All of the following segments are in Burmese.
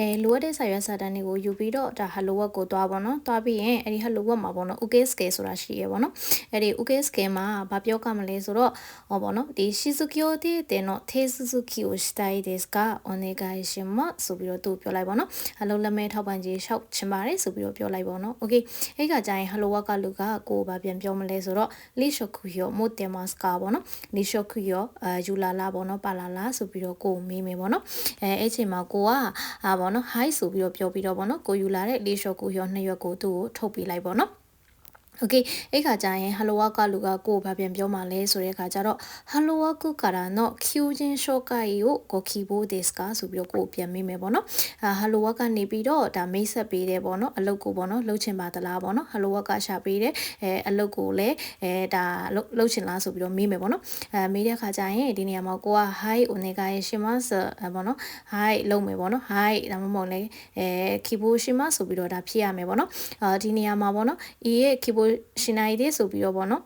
အဲလိုအပ်တဲ့စာရွက်စာတမ်းတွေကိုယူပြီးတော့ဒါ hello work ကိုသွားပေါ့နော်သွားပြီးရင်အဲဒီ hello work မှာပေါ့နော် okay scale ဆိုတာရှိရပေါ့နော်အဲဒီ okay scale မှာဘာပြောကမလဲဆိုတော့ဟောပေါ့နော်ဒီ shizuki o de de no te suzuki o shitai desu ga onegai shimasu ဆိုပြီးတော့သူပြောလိုက်ပေါ့နော် hello လက်မဲထောက်ပံ့ကြီးရှောက်ချင်ပါတယ်ဆိုပြီးတော့ပြောလိုက်ပေါ့နော် okay အဲ့ကကြာရင် hello work ကလူကကိုဘာပြန်ပြောမလဲဆိုတော့ lishoku yo motemasu ka ပေါ့နော် lishoku yo ယူလာလာပေါ့နော်ပါလာလာဆိုပြီးတော့ကိုမေးမယ်ပေါ့နော်အဲအဲ့ချိန်မှာကိုကဟာပေါ့နော် hi ဆိုပြီးတော့ပြောပြီးတော့ပေါ့နော်ကိုယူလာတဲ့လေးရှော့ကိုရောနှစ်ရွက်ကိုသူ့ကိုထုတ်ပေးလိုက်ပေါ့နော် โอเคအဲ့ခါကျရင် hello work ကလူကကိုယ်ဘာပြန်ပြောမှလဲဆိုတဲ့ခါကျတော့ hello work からの求人紹介をご希望ですかဆိုပြီးတော့ကိုယ်ပြန်မေးမယ်ပေါ့နော်အာ hello work ကနေပြီးတော့ဒါမိတ်ဆက်ပေးတယ်ပေါ့နော်အလုပ်ကိုပေါ့နော်လှုပ်ချင်ပါသလားပေါ့နော် hello work ကရှာပေးတယ်အဲအလုပ်ကိုလည်းအဲဒါလှုပ်ချင်လားဆိုပြီးတော့မေးမယ်ပေါ့နော်အဲမေးတဲ့ခါကျရင်ဒီနေရာမှာကိုက hi お願いしますပေါ့နော် hi လုပ်မယ်ပေါ့နော် hi ဒါမှမဟုတ်လေအဲ 希望しますဆိုပြီးတော့ဒါဖြည့်ရမယ်ပေါ့နော်အာဒီနေရာမှာပေါ့နော် e ရဲ့ 希 望ရှင်နိုင်သေးဆိုပြီးတော့ဗောနော်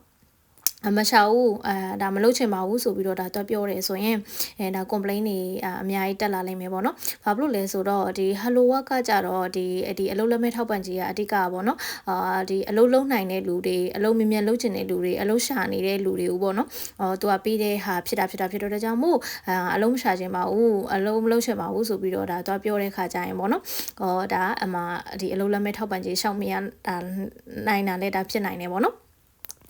မရှာဘူးအဲဒါမလုပ်ချင်ပါဘူးဆိုပြီးတော့ဒါတွက်ပြောတယ်ဆိုရင်အဲဒါ complaint တွေအများကြီးတက်လာနိုင်မယ်ပေါ့နော်။ဘာဖြစ်လို့လဲဆိုတော့ဒီ hello work ကကြတော့ဒီဒီအလုပ်လက်မဲ့ထောက်ပံ့ကြီးကအဓိကပေါ့နော်။အာဒီအလုပ်လုံးနိုင်တဲ့လူတွေအလုပ်မြင်မြန်လုပ်ချင်တဲ့လူတွေအလုပ်ရှာနေတဲ့လူတွေကိုပေါ့နော်။အော်သူကပြီးတဲ့ဟာဖြစ်တာဖြစ်တာဖြစ်တော့တဲ့ကြောင့်မို့အလုပ်မရှာချင်ပါဘူးအလုပ်မလုပ်ချင်ပါဘူးဆိုပြီးတော့ဒါတွက်ပြောတဲ့ခါကြရင်ပေါ့နော်။အော်ဒါအမှဒီအလုပ်လက်မဲ့ထောက်ပံ့ကြီးရှောက်မရဒါနိုင်တာလည်းဒါဖြစ်နိုင်တယ်ပေါ့နော်။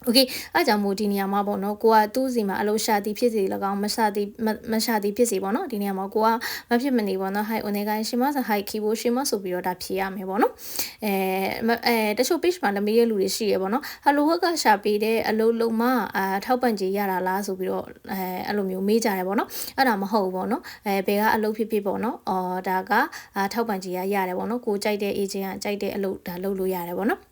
โอเคအားကြောင့်မို့ဒီနေရာမှာပေါ့နော်ကိုကသူ့စီမှာအလုံးရှာသည်ဖြစ်စီ၎င်းမရှာသည်မရှာသည်ဖြစ်စီပေါ့နော်ဒီနေရာမှာကိုကမဖြစ်မနေပေါ့နော် hi onegai shimasu hi kibo shimasu ဆိုပြီးတော့ဒါဖြေရမယ်ပေါ့နော်အဲအဲတချို့ page မှာလည်းမေးရလူတွေရှိရပေါ့နော် hello work ကရှာပေးတဲ့အလုံးလုံးမအထောက်ပံ့ကြေးရတာလားဆိုပြီးတော့အဲအဲ့လိုမျိုးမေးကြတယ်ပေါ့နော်အဲ့ဒါမဟုတ်ဘူးပေါ့နော်အဲဘယ်ကအလုံးဖြစ်ဖြစ်ပေါ့နော်အော်ဒါကထောက်ပံ့ကြေးရရတယ်ပေါ့နော်ကိုကြိုက်တဲ့ agent ကကြိုက်တဲ့အလုံးဒါလုပ်လို့ရတယ်ပေါ့နော်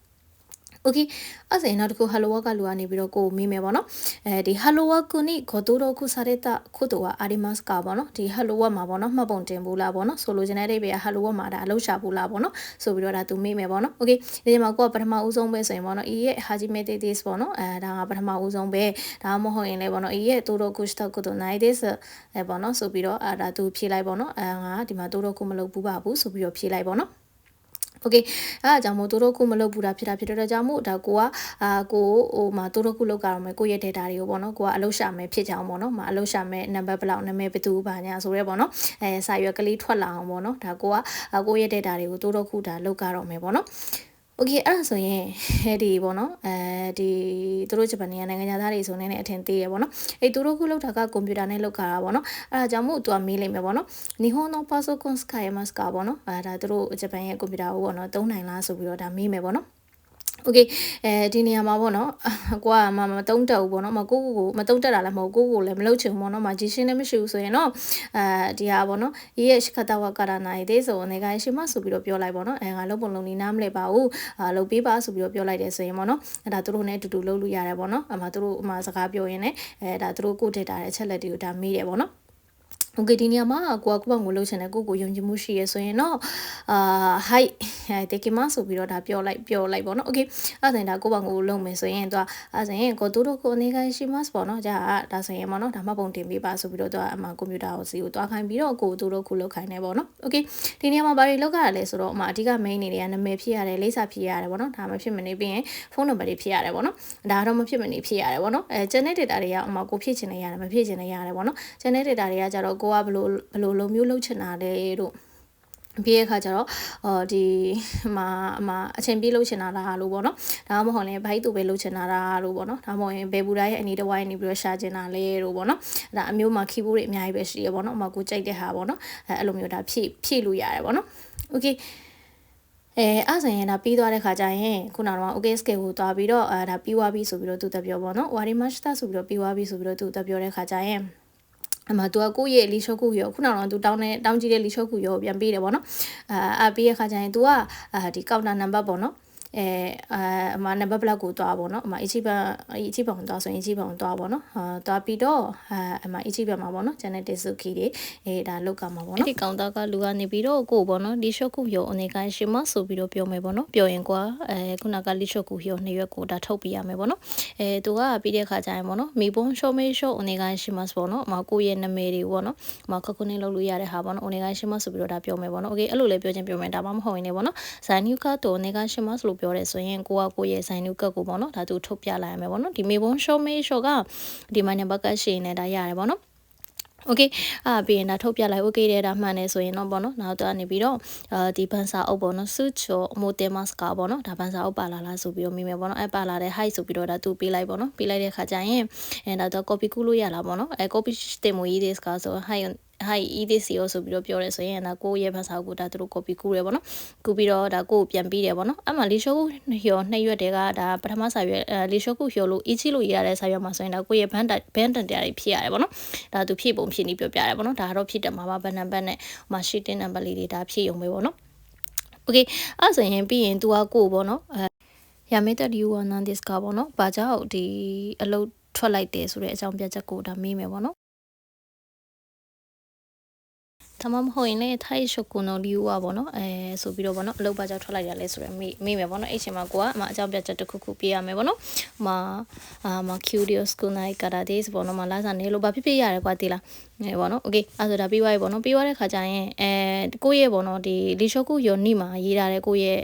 okay အဲ့ဆိုရင်နောက်တစ်ခု hello world ကလူကနေပြီးတော့ကိုကိုမေးမယ်ပေါ့နော်အဲဒီ hello world ကိုနိဂေါ်တိုတော့ခုစားတဲ့တခုတော့အာဒီမတ်ကပေါ့နော်ဒီ hello world မှာပေါ့နော်မှတ်ပုံတင်ဘူးလားပေါ့နော်ဆိုလိုချင်တဲ့အဓိပ္ပာယ်က hello world မှာဒါအလုပ်ရှာဘူးလားပေါ့နော်ဆိုပြီးတော့ဒါသူမေးမယ်ပေါ့နော် okay ဒီမှာကိုကပထမဦးဆုံးပဲဆိုရင်ပေါ့နော် e ရဲ့ hajime tetes ပေါ့နော်အဲဒါကပထမဦးဆုံးပဲဒါမှမဟုတ်ရင်လည်းပေါ့နော် e ရဲ့ todo gusto ကိုတော့ night this အဲပေါ့နော်ဆိုပြီးတော့အဲဒါသူဖြေလိုက်ပေါ့နော်အဲငါဒီမှာ todo ကိုမလုပ်ဘူးပါဘူးဆိုပြီးတော့ဖြေလိုက်ပေါ့နော် โอเคအဲအကြောင်းမို့တို့တို့ခုမလုပ်ဘူးတာဖြစ်တာဖြစ်တဲ့ကြောင့်မို့ဒါကိုကအာကိုဟိုမှာတို့တို့ခုလောက်ကြတော့မယ်ကိုရဲ့ data တွေကိုပေါ့နော်ကိုကအလုပ်ရှာမယ်ဖြစ်ကြအောင်ပေါ့နော်မအလုပ်ရှာမယ်နံပါတ်ဘလောက်နာမည်ဘယ်သူဘာညာဆိုရဲပေါ့နော်အဲစာရွက်ကလေးထွက်လာအောင်ပေါ့နော်ဒါကိုကကိုရဲ့ data တွေကိုတို့တို့ခုဒါလောက်ကြတော့မယ်ပေါ့နော် โอเคအဲ့ဒါဆိုရင်ဒီပေါ့နော်အဲဒီသူတို့ဂျပန်နိုင်ငံသားတွေဆိုနေတဲ့အထင်သေးရပေါ့နော်အေးသူတို့ခုလောက်တာကကွန်ပျူတာနဲ့လောက်တာပေါ့နော်အဲ့ဒါကြောင့်မို့သူကမေးလိုက်မယ်ပေါ့နော်နီဟွန်နိုပါဆိုကွန်စကိုင်မတ်စကာပေါ့နော်အဲ့ဒါသူတို့ဂျပန်ရဲ့ကွန်ပျူတာကိုပေါ့နော်သုံးနိုင်လားဆိုပြီးတော့ဒါမေးမယ်ပေါ့နော် โอเคအဲဒီနေရာမှာပေါ့နော်ကိုကမမတုံးတက်ဘူးပေါ့နော်မကိုကိုကိုမတုံးတက်တာလည်းမဟုတ်ကိုကိုလည်းမလုပ်ချင်ဘူးပေါ့နော်မဂျီရှင်းလည်းမရှိဘူးဆိုရင်တော့အဲဒီဟာပေါ့နော်ရေးရဲ့ရှခတာဝကာရနိုင်သေးဆိုအနေကရှိမဆိုပြီးတော့ပြောလိုက်ပေါ့နော်အဲငါလုံးပုံလုံးနေနားမလဲပါဘူးအာလုပ်ပေးပါဆိုပြီးတော့ပြောလိုက်တယ်ဆိုရင်ပေါ့နော်အဲဒါသူတို့နဲ့အတူတူလုပ်လို့ရတယ်ပေါ့နော်အမှသူတို့အမှစကားပြောရင်းနဲ့အဲဒါသူတို့ကို data ရဲ့အချက်လက်တွေကိုဒါမေးတယ်ပေါ့နော် โอเคဒီနေရာမှာကိုကကိုပေါ့ကိုလှုပ်ချင်တယ်ကိုကိုယုံကြည်မှုရှိရဆိုရင်တော့အာ hi တေကီမဆိုပြီးတော့ဒါပြောလိုက်ပြောလိုက်ပေါ့နော်โอเคအဲ့ဒါဆိုရင်ဒါကိုပေါ့ကိုလှုပ်မယ်ဆိုရင်သူကအဲ့ဆိုရင်ကိုတို့တို့ကိုအနေခိုင်းရှိမတ်ပေါ့နော်じゃあဒါဆိုရင်ပေါ့နော်ဒါမှပုံတင်ပေးပါဆိုပြီးတော့သူကအမှကွန်ပျူတာကိုစီကိုတွားခိုင်းပြီးတော့ကိုတို့တို့ကိုလှုပ်ခိုင်းနေပေါ့နော်โอเคဒီနေရာမှာဘာတွေလှုပ်ကြရလဲဆိုတော့အမှအဓိက main နေတွေကနာမည်ဖြစ်ရတယ်လိပ်စာဖြစ်ရတယ်ပေါ့နော်ဒါမှဖြစ်မနေပြီးရင်ဖုန်းနံပါတ်တွေဖြစ်ရတယ်ပေါ့နော်ဒါတော့မဖြစ်မနေဖြစ်ရတယ်ပေါ့နော်အဲ channel data တွေကအမှကိုဖြစ်ချင်နေရတယ်မဖြစ်ချင်နေရတယ်ပေါ့နော် channel data တွေကကြတော့ကို ကဘလို့ဘလို့လိုမျိုးလှုပ်ချင်တာလဲတို့ပြီးရခါကျတော့အော်ဒီမှာအမအချိန်ပြေးလှုပ်ချင်တာလားလို့ပေါ့နော်ဒါမှမဟုတ်လည်းဘိုက်တူပဲလှုပ်ချင်တာလားလို့ပေါ့နော်ဒါမှမဟုတ်ရင်ဘယ်ဘူတိုင်းရဲ့အနေတဝိုင်းနေပြီးတော့ရှာချင်တာလဲလို့ပေါ့နော်ဒါအမျိုးမှာခီးဘူးတွေအများကြီးပဲရှိရပေါ့နော်အမကိုကြိုက်တဲ့ဟာပေါ့နော်အဲအဲ့လိုမျိုးဒါဖြည့်ဖြည့်လို့ရတယ်ပေါ့နော်โอเคအဲအဲ့ဆိုရင်ဒါပြီးသွားတဲ့ခါကျရင်ခုနကတော့ okay scale ကိုသွားပြီးတော့အဲဒါပြီးသွားပြီဆိုပြီးတော့သူတက်ပြောပေါ့နော် wari mashita ဆိုပြီးတော့ပြီးသွားပြီဆိုပြီးတော့သူတက်ပြောတဲ့ခါကျရင် အမသူကကိုယ့်ရဲ့လီရှုပ်ခုရောခုနကတော့သူတောင်းနေတောင်းကြည့်တဲ့လီရှုပ်ခုရောပြန်ပေးတယ်ပေါ့နော်အာအပေးရခါကျရင် तू ကအာဒီကောက်တာနံပါတ်ပေါ့နော် အဲအာအမနံပါတ်ဘလောက်ကိုသွားပေါ့နော်အမ each ဘန် each ဘန်ကိုသွားဆိုရင် each ဘန်ကိုသွားပေါ့နော်အာသွားပြီးတော့အာအမ each ဘန်မှာပေါ့နော် channel တေစုခီတွေအဲဒါလောက်ကမှာပေါ့နော်ဒီကောင်တာကလူကနေပြီးတော့ကိုပေါ့နော်ဒီရှော့ကူရောအနေကိုင်းရှင်မဆိုပြီးတော့ပြောမယ်ပေါ့နော်ပြောရင်ကွာအဲခုနကလီရှော့ကူရောနှစ်ရွက်ကိုဒါထုတ်ပြရမယ်ပေါ့နော်အဲသူကပြီးတဲ့ခါကျရင်ပေါ့နော်မိဘုံရှော့မေးရှော့အနေကိုင်းရှင်မပေါ့နော်အမကိုရဲ့နာမည်တွေပေါ့နော်အမခခုနေလောက်လို့ရတဲ့ဟာပေါ့နော်အနေကိုင်းရှင်မဆိုပြီးတော့ဒါပြောမယ်ပေါ့နော်โอเคအဲ့လိုလည်းပြောချင်းပြောမယ်ဒါမှမဟုတ်ရင်လည်းပေါ့နော်ဇိုင်နူကတော့အနေကိုင်းရှင်မဆိုလို့ ပြောတယ်ဆိုရင်ကိုကကိုရဲ့ဇိုင်နူကတ်ကိုပေါ့နော်ဒါသူထုတ်ပြလိုက်ရမယ်ပေါ့နော်ဒီမေဘုံရှော့မေးရှော့ကဒီမှာနံပါတ်ကရှိနေဒါရတယ်ပေါ့နော်โอเคအာပြီးရင်ဒါထုတ်ပြလိုက်โอเคတဲ့ဒါမှန်နေဆိုရင်တော့ပေါ့နော်နောက်တော့နေပြီးတော့အာဒီဘန်စာအုပ်ပေါ့နော်စုချောအမိုတင်မတ်စကာပေါ့နော်ဒါဘန်စာအုပ်ပါလာလားဆိုပြီးတော့မိမယ်ပေါ့နော်အဲပါလာတဲ့ height ဆိုပြီးတော့ဒါသူပေးလိုက်ပေါ့နော်ပေးလိုက်တဲ့ခါကျရင်အဲဒါတော့ copy ကူးလို့ရလားပေါ့နော်အဲ copy တင်မွေးရေးတဲ့စကားဆို height ဟာ e this year ဆိုပြီးတော့ပြောရဲဆိုရင်ဒါကိုယ့်ရဲ့ဘာသာကိုဒါသူတို့ copy ကူးရဲပေါ့နော်ကူးပြီးတော့ဒါကိုယ့်ကိုပြန်ပြီးတယ်ပေါ့နော်အဲ့မှာ Lisho ကိုဟျောနှစ်ရွက်တည်းကဒါပထမစာရွက် Lisho ကိုဟျောလို့ ichi လို့ရတဲ့စာရွက်မှာဆိုရင်ဒါကိုယ့်ရဲ့ band band တန်တရားတွေဖြစ်ရတယ်ပေါ့နော်ဒါသူဖြည့်ပုံဖြည့်နည်းပြောပြတယ်ပေါ့နော်ဒါကတော့ဖြည့်တယ်မှာပါဘန်နံပါတ်နဲ့ဟိုမှာ sheet number လေးတွေဒါဖြည့်ရုံပဲပေါ့နော် okay အဲ့ဆိုရင်ပြီးရင် तू ကကိုပေါ့နော်ရမေတ္တဒီဝနန်ဒစ်ကပေါ့နော်။ဘာကြောင့်ဒီအလုပ်ထွက်လိုက်တယ်ဆိုတဲ့အကြောင်းပြချက်ကိုဒါမေးမယ်ပေါ့နော်။ ဒါမှမဟုတ်ရင်လည်းထိုက်ရှုကုနိုလီယူอ่ะပေါ့နော်အဲဆိုပြီးတော့ပေါ့နော်အလုပ်ပါကြောက်ထွက်လိုက်ရလဲဆိုရယ်မိမိမယ်ပေါ့နော်အဲ့ချိန်မှာကိုကအမအကြောင်းပြချက်တစ်ခုခုပြရမယ်ပေါ့နော်မအာမ curious ကိုနိုင်ကာတာဒေးစ်ပေါ့နော်မလာစားနေလို့ဘာဖြစ်ဖြစ်ရတယ်ကွာတီလားအဲပေါ့နော်โอเคအဲ့ဆိုဒါပြီးသွားပြီပေါ့နော်ပြီးသွားတဲ့ခါကျရင်အဲကိုရဲ့ပေါ့နော်ဒီလီရှော့ကူယောနီမှာရေးထားတဲ့ကိုရဲ့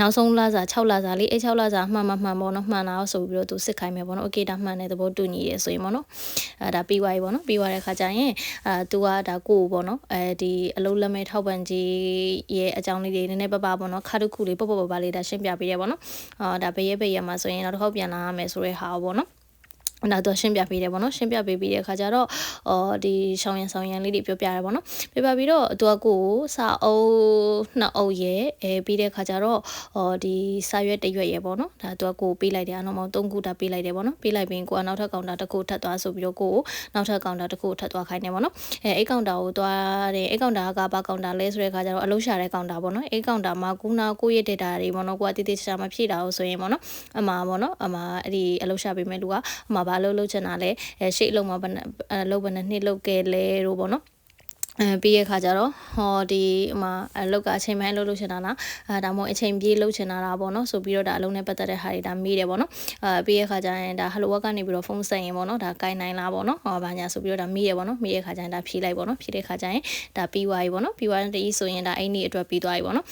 နောက်ဆုံးလစာ6လစာလေးအဲ6လစာမှန်မှန်မှန်ပေါ့နော်မှန်တာဆိုပြီးတော့သူစစ်ခိုင်းမယ်ပေါ့နော်โอเคဒါမှန်တဲ့သဘောတူညီတယ်ဆိုရင်ပေါ့နော်အဲဒါပြီးသွားပြီပေါ့နော်ပြီးသွားတဲ့ခါကျရင်အဲသူကဒါကိုပေါ့နော်အဲဒီအလုံးလက်မဲ့ထောက်ပံ့ကြီးရဲ့အကြောင်းလေးတွေနည်းနည်းပပပေါ့နော်ခါတုခုလေးပပပပလေးဒါရှင်းပြပေးရပေါ့နော်အာဒါဘရဲဘရဲမှာဆိုရင်နောက်တစ်ခေါက်ပြန်လာရမယ်ဆိုတဲ့ဟာပေါ့နော် နောက်တော့ရှင်းပြပေးတယ်ပေါ့နော်ရှင်းပြပေးပြီးတဲ့အခါကျတော့အော်ဒီရှောင်းရံဆောင်ရံလေးတွေပြောပြတယ်ပေါ့နော်ပြပြပြီးတော့သူကကိုကိုစာအုပ်နှစ်အုပ်ရဲ့အဲပြီးတဲ့အခါကျတော့အော်ဒီစာရွက်တစ်ရွက်ရဲ့ပေါ့နော်ဒါသူကကိုပေးလိုက်တယ်အနောက်မောင်၃ခုတာပေးလိုက်တယ်ပေါ့နော်ပေးလိုက်ပြီးကိုကနောက်ထပ်ကောင်တာတစ်ခုထပ်သွားဆိုပြီးတော့ကိုကိုနောက်ထပ်ကောင်တာတစ်ခုထပ်သွားခိုင်းတယ်ပေါ့နော်အဲအဲ့ကောင်တာကိုသွားတယ်အဲ့ကောင်တာကဘာကောင်တာလဲဆိုတဲ့အခါကျတော့အလုံးရှာတဲ့ကောင်တာပေါ့နော်အဲ့ကောင်တာမှာကူနာကိုရဲ့ data တွေပေါ့နော်ကိုကတိတိကျကျမဖြည့်တာလို့ဆိုရင်ပေါ့နော်အမှာပေါ့နော်အမှာအဲ့ဒီအလုံးရှာပေးမဲ့လူကအမှာဘာလို့လုပ်ချင်တာလဲအဲရှေ့အလုံးမှာဘယ်အလုပ်ဘယ်နှစ်လုပ်ခဲ့လဲတို့ပေါ့နော်အဲပြီးရခါကြတော့ဟောဒီဟိုအလုတ်ကအချိန်မှလုပ်လို့ရှင်တာလားအဲဒါမှမဟုတ်အချိန်ပြေးလုပ်ချင်တာလားပေါ့နော်ဆိုပြီးတော့ဒါအလုံးနဲ့ပတ်သက်တဲ့ဟာတွေဒါမေးတယ်ပေါ့နော်အဲပြီးရခါကျရင်ဒါ hello work ကနေပြီးတော့ဖုန်းဆက်ရင်ပေါ့နော်ဒါကိုင်နိုင်လားပေါ့နော်ဟောဘာညာဆိုပြီးတော့ဒါမေးရပေါ့နော်မေးရခါကျရင်ဒါဖြေးလိုက်ပေါ့နော်ဖြေးတဲ့ခါကျရင်ဒါပြီးသွားပြီပေါ့နော်ပြီးသွားတဲ့ဆိုရင်ဒါအဲ့ဒီအတွက်ပြီးသွားပြီပေါ့နော်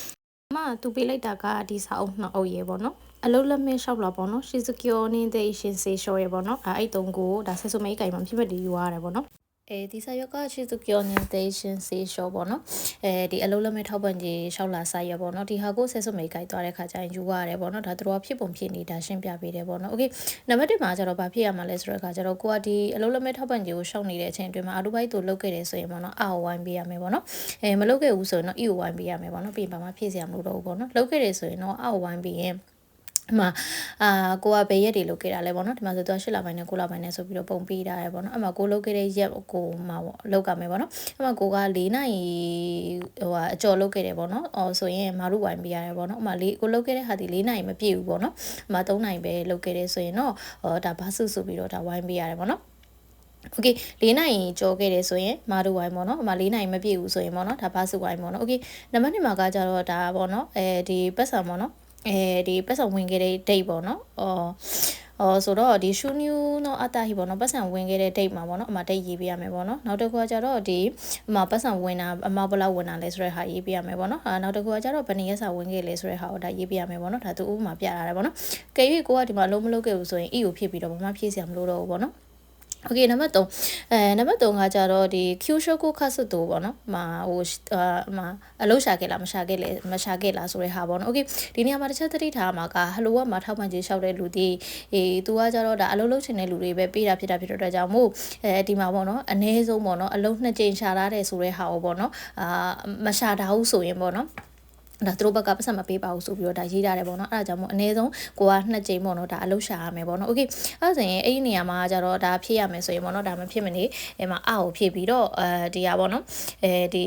အမသူပေးလိုက်တာကဒီစာအုပ်နှစ်အုပ်ရေပေါ့နော်အလုံးလက်မဲ့ရှောက်လာပေါ့နော် Shizukiyo နေတဲ့ရှင်စေရှော့ရပေါ့နော်အဲအဲ့တုံးကိုဒါဆက်စုမိတ်ကင်မှာဖြစ်မဲ့ဒီယူရတယ်ပေါ့နော် အဲဒီစာရွက်က Shizukiyo Nation Say Show ပေါ့နော်အဲဒီအလုံးလက်မဲ့ထောက်ပံ့ကြီးရှောက်လာစာရွက်ပေါ့နော်ဒီဟာကိုဆက်စုမိတ်ကိုက်သွားတဲ့ခါကျရင်ယူရတယ်ပေါ့နော်ဒါတို့ကဖြစ်ပုံဖြစ်နေတာရှင်းပြပေးတယ်ပေါ့နော်โอเคနံပါတ်1မှာကျတော့ဘာဖြစ်ရမှာလဲဆိုတော့ခါကျတော့ကိုကဒီအလုံးလက်မဲ့ထောက်ပံ့ကြီးကိုရှောက်နေတဲ့အချိန်အတွင်းမှာအတူပိုက်တူလုတ်ခဲ့တယ်ဆိုရင်ပေါ့နော်အာဝိုင်းပေးရမယ်ပေါ့နော်အဲမလုတ်ခဲ့ဘူးဆိုရင်တော့ E ဝိုင်းပေးရမယ်ပေါ့နော်ပြီးရင်ဘာမှဖြည့်စရာမလိုတော့ဘူးပေါ့နော်လုတ်ခဲ့တယ်ဆိုရင်တော့အာဝိုင်းပေးရင် အမအာကိုကဘယ်ရက်တွေလုပ်ခဲ့တာလဲပေါ့နော်ဒီမှာဆိုတော့၈လပိုင်းနဲ့9လပိုင်းနဲ့ဆိုပြီးတော့ပုံပေးထားရပေါ့နော်အမကိုလုပ်ခဲ့တဲ့ရက်ကိုမှာပေါ့လုပ်ကြမယ်ပေါ့နော်အမကိုက၄နိုင်ဟိုအကြော်လုပ်ခဲ့တယ်ပေါ့နော်အော်ဆိုရင်မာရုဝိုင်းပေးရတယ်ပေါ့နော်အမလေးကိုလုပ်ခဲ့တဲ့ဟာဒီ၄နိုင်မပြည့်ဘူးပေါ့နော်အမ၃နိုင်ပဲလုပ်ခဲ့တယ်ဆိုရင်တော့ဟောဒါဘာစုဆိုပြီးတော့ဒါဝိုင်းပေးရတယ်ပေါ့နော်โอเค၄နိုင်ကြော်ခဲ့တယ်ဆိုရင်မာဒူဝိုင်းပေါ့နော်အမ၄နိုင်မပြည့်ဘူးဆိုရင်ပေါ့နော်ဒါဘာစုဝိုင်းပေါ့နော်โอเคနံပါတ်2မှာကကြတော့ဒါပေါ့နော်အဲဒီပတ်စံပေါ့နော် အဲဒီပတ်စံဝင်ခဲ့တဲ့ date ပေါ့နော်အော်အော်ဆိုတော့ဒီရှူနျူနော်အတာဟိပေါ့နော်ပတ်စံဝင်ခဲ့တဲ့ date မှာပေါ့နော်အမ date ရေးပေးရမယ်ပေါ့နော်နောက်တစ်ခုကကျတော့ဒီအမပတ်စံဝင်တာအမဘလောက်ဝင်တာလဲဆိုတဲ့ဟာရေးပေးရမယ်ပေါ့နော်အာနောက်တစ်ခုကကျတော့ဘယ်နှစ်ရက်စာဝင်ခဲ့လဲဆိုတဲ့ဟာကိုဒါရေးပေးရမယ်ပေါ့နော်ဒါသူဥပမာပြထားတာပေါ့နော်ကဲ၍ကိုကဒီမှာလုံးမလုပ်ခဲ့ဘူးဆိုရင် e ကိုဖြည့်ပြီးတော့ဘာမှဖြည့်စရာမလိုတော့ဘူးပေါ့နော် โอเคနံပါတ်3အဲနံပါတ်3ကကြတော့ဒီ Q Shoko ခတ်စုတူပေါ့နော်မာဟိုအာမာအလုံးရှာခဲ့လားမရှာခဲ့လဲမရှာခဲ့လားဆိုတဲ့ဟာပေါ့နော်โอเคဒီနေရာမှာတစ်ချက်သတိထားမှာကဟလိုကမှာထောက်ပံ့ခြင်းလျှောက်တဲ့လူဒီအေးသူကကြတော့ဒါအလုံးလုံးချင်တဲ့လူတွေပဲပေးတာဖြစ်တာဖြစ်တော့ကြောင့်မို့အဲဒီမှာပေါ့နော်အနည်းဆုံးပေါ့နော်အလုံးနှစ်ကြိမ်ရှာထားတယ်ဆိုတဲ့ဟာပေါ့နော်အာမရှာတာဟုတ်ဆိုရင်ပေါ့နော် ဒါသူတို့ဘက်ကပတ်စံမပေးပါဘူးဆိုပြီးတော့ဒါရေးထားတယ်ပေါ့နော်အဲ့ဒါကြောင့်မို့အနည်းဆုံးကိုကနှစ်ကြိမ်ပေါ့နော်ဒါအလုပ်ရှာရမယ်ပေါ့နော်โอเคအဲ့ဒါဆိုရင်အဲ့ဒီနေရာမှာကြတော့ဒါဖြည့်ရမယ်ဆိုရင်ပေါ့နော်ဒါမဖြစ်မနေအဲ့မှာအကိုဖြည့်ပြီးတော့အဲဒီဟာပေါ့နော်အဲဒီ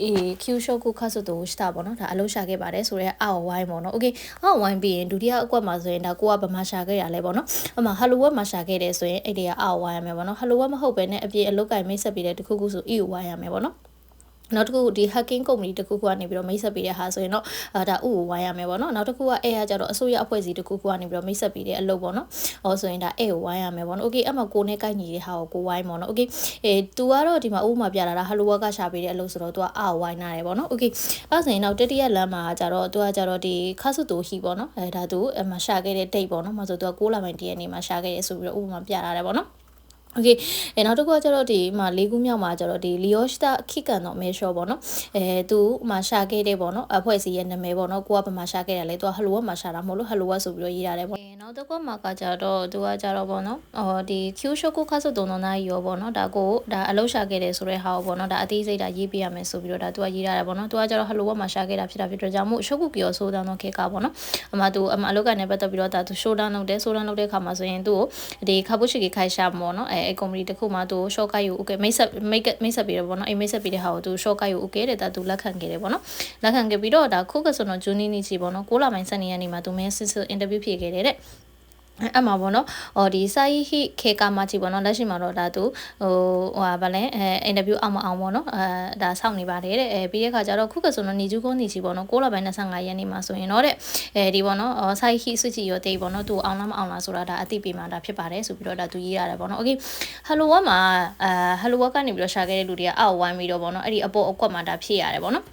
ဒီ Q show ကိုခတ်ဆိုတော့したပေါ့နော်ဒါအလုပ်ရှာခဲ့ပါတယ်ဆိုတော့အကိုဝိုင်းပေါ့နော်โอเคအကိုဝိုင်းပြီးရင်ဒုတိယအကွက်မှာဆိုရင်ဒါကိုကဗမာရှာခဲ့ရလဲပေါ့နော်အမှ hello web မှာရှာခဲ့တယ်ဆိုရင်အဲ့ဒီကအကိုဝိုင်းရမယ်ပေါ့နော် hello web မဟုတ်ဘဲနဲ့အပြည့်အလုပ်ကင်မိတ်ဆက်ပြီးတဲ့တခုခုဆိုအကိုဝိုင်းရမယ်ပေါ့နော် နောက်တစ်ခုဒီ hacking company တစ်ခုခုကနေပြီးတော့မိတ်ဆက်ပေးတဲ့ဟာဆိုရင်တော့အာဒါဥကိုဝိုင်းရမယ်ပေါ့နော်နောက်တစ်ခုကအဲ့ဟာကြတော့အစိုးရအဖွဲ့အစည်းတစ်ခုခုကနေပြီးတော့မိတ်ဆက်ပေးတဲ့အလုပ်ပေါ့နော်ဟောဆိုရင်ဒါအဲ့ကိုဝိုင်းရမယ်ပေါ့နော် okay အဲ့မှာကိုနဲ့ကိုက်ညီတဲ့ဟာကိုကိုဝိုင်းပေါ့နော် okay အဲ तू ကတော့ဒီမှာဥပမာပြတာဒါ hello work ကရှာပေးတဲ့အလုပ်ဆိုတော့ तू ကအာဝိုင်းနာတယ်ပေါ့နော် okay အဲ့ဆိုရင်နောက်တတိယလမ်းမှာကြတော့ तू ကကြတော့ဒီခါဆုတူဟီပေါ့နော်အဲဒါ तू အမှရှာခဲ့တဲ့ date ပေါ့နော်မဆို तू က6လပိုင်းတရက်နေမှာရှာခဲ့ရဆိုပြီးတော့ဥပမာပြတာတယ်ပေါ့နော် โอเคအဲနောက်တစ်ခုကကျတော့ဒီမှာ၄ခုမြောက်မှာကျတော့ဒီ Leoshta ခိကန်တော့ measure ပေါ့နော်အဲသူမှာရှာခဲ့တဲ့ပေါ့နော်အဖွဲ့အစည်းရဲ့နာမည်ပေါ့နော်ကိုကဘာမှရှာခဲ့တယ်လဲသူက hello မှာရှာတာမဟုတ်လို့ hello ဆိုပြီးတော့ရေးရတယ်ပေါ့အဲနောက်တစ်ခုမှာကကျတော့သူကကျတော့ပေါ့နော်အော်ဒီ Q show ကိုခါဆိုတုံတုံသားရောပေါ့နော်ဒါကိုဒါအလုပ်ရှာခဲ့တယ်ဆိုတဲ့ဟာပေါ့နော်ဒါအသေးစိတ်ဒါရေးပြရမယ်ဆိုပြီးတော့ဒါသူကရေးရတယ်ပေါ့နော်သူကကျတော့ hello မှာရှာခဲ့တာဖြစ်တာဖြစ်တော့ကြောင့်မို့ show ကိုပြောဆိုးတဲ့ခေတ်ကပေါ့နော်အမသူအမအလုပ်ကနေပတ်သက်ပြီးတော့ဒါသူ show down လုပ်တယ် show down လုပ်တဲ့ခါမှာဆိုရင်သူ့ကိုဒီခါပုရှိကေခိုင်ရှာပေါ့နော်အဲ အဲ company တစ်ခုမှာသူ short cut ယူ okay မိတ်ဆက်မိတ်မိတ်ဆက်ပြီးတော့ဗောနော်အဲ့မိတ်ဆက်ပြီးတဲ့ဟာကိုသူ short cut ယူ okay တဲ့ဒါသူလက်ခံခဲ့တယ်ဗောနော်လက်ခံခဲ့ပြီးတော့ဒါခုကဆိုတော့ Juni နေ့ချီဗောနော်6လပိုင်းစနေရက်နေ့မှာသူမင်းစစ်စစ် interview ဖြေခဲ့တယ်တဲ့ အဲ့မှာပေါ့နော်ဟောဒီစာရေးဟိခေကာမချီပေါ့နော်လက်ရှိမှာတော့ဒါသူဟိုဟိုဗာလဲအဲအင်တာဗျူးအောင်မအောင်ပေါ့နော်အဲဒါစောင့်နေပါတယ်တဲ့အဲပြီးတဲ့ခါကျတော့ခုကဆိုတော့နေကျူးကုန်းနေချီပေါ့နော်6လပိုင်း25ရက်နေ့မှာဆိုရင်တော့တဲ့အဲဒီပေါ့နော်စာရေးဟိစွချီရောတေးပေါ့နော်သူအောင်လားမအောင်လားဆိုတာဒါအသိပေးမှဒါဖြစ်ပါတယ်ဆိုပြီးတော့ဒါသူရေးရတယ်ပေါ့နော်โอเคဟယ်လိုဝါမှာအဲဟယ်လိုဝါကနေပြီးတော့ရှာခဲ့တဲ့လူတွေကအောက်ဝိုင်းပြီးတော့ပေါ့နော်အဲ့ဒီအပေါ်အကွက်မှာဒါဖြစ်ရတယ်ပေါ့နော်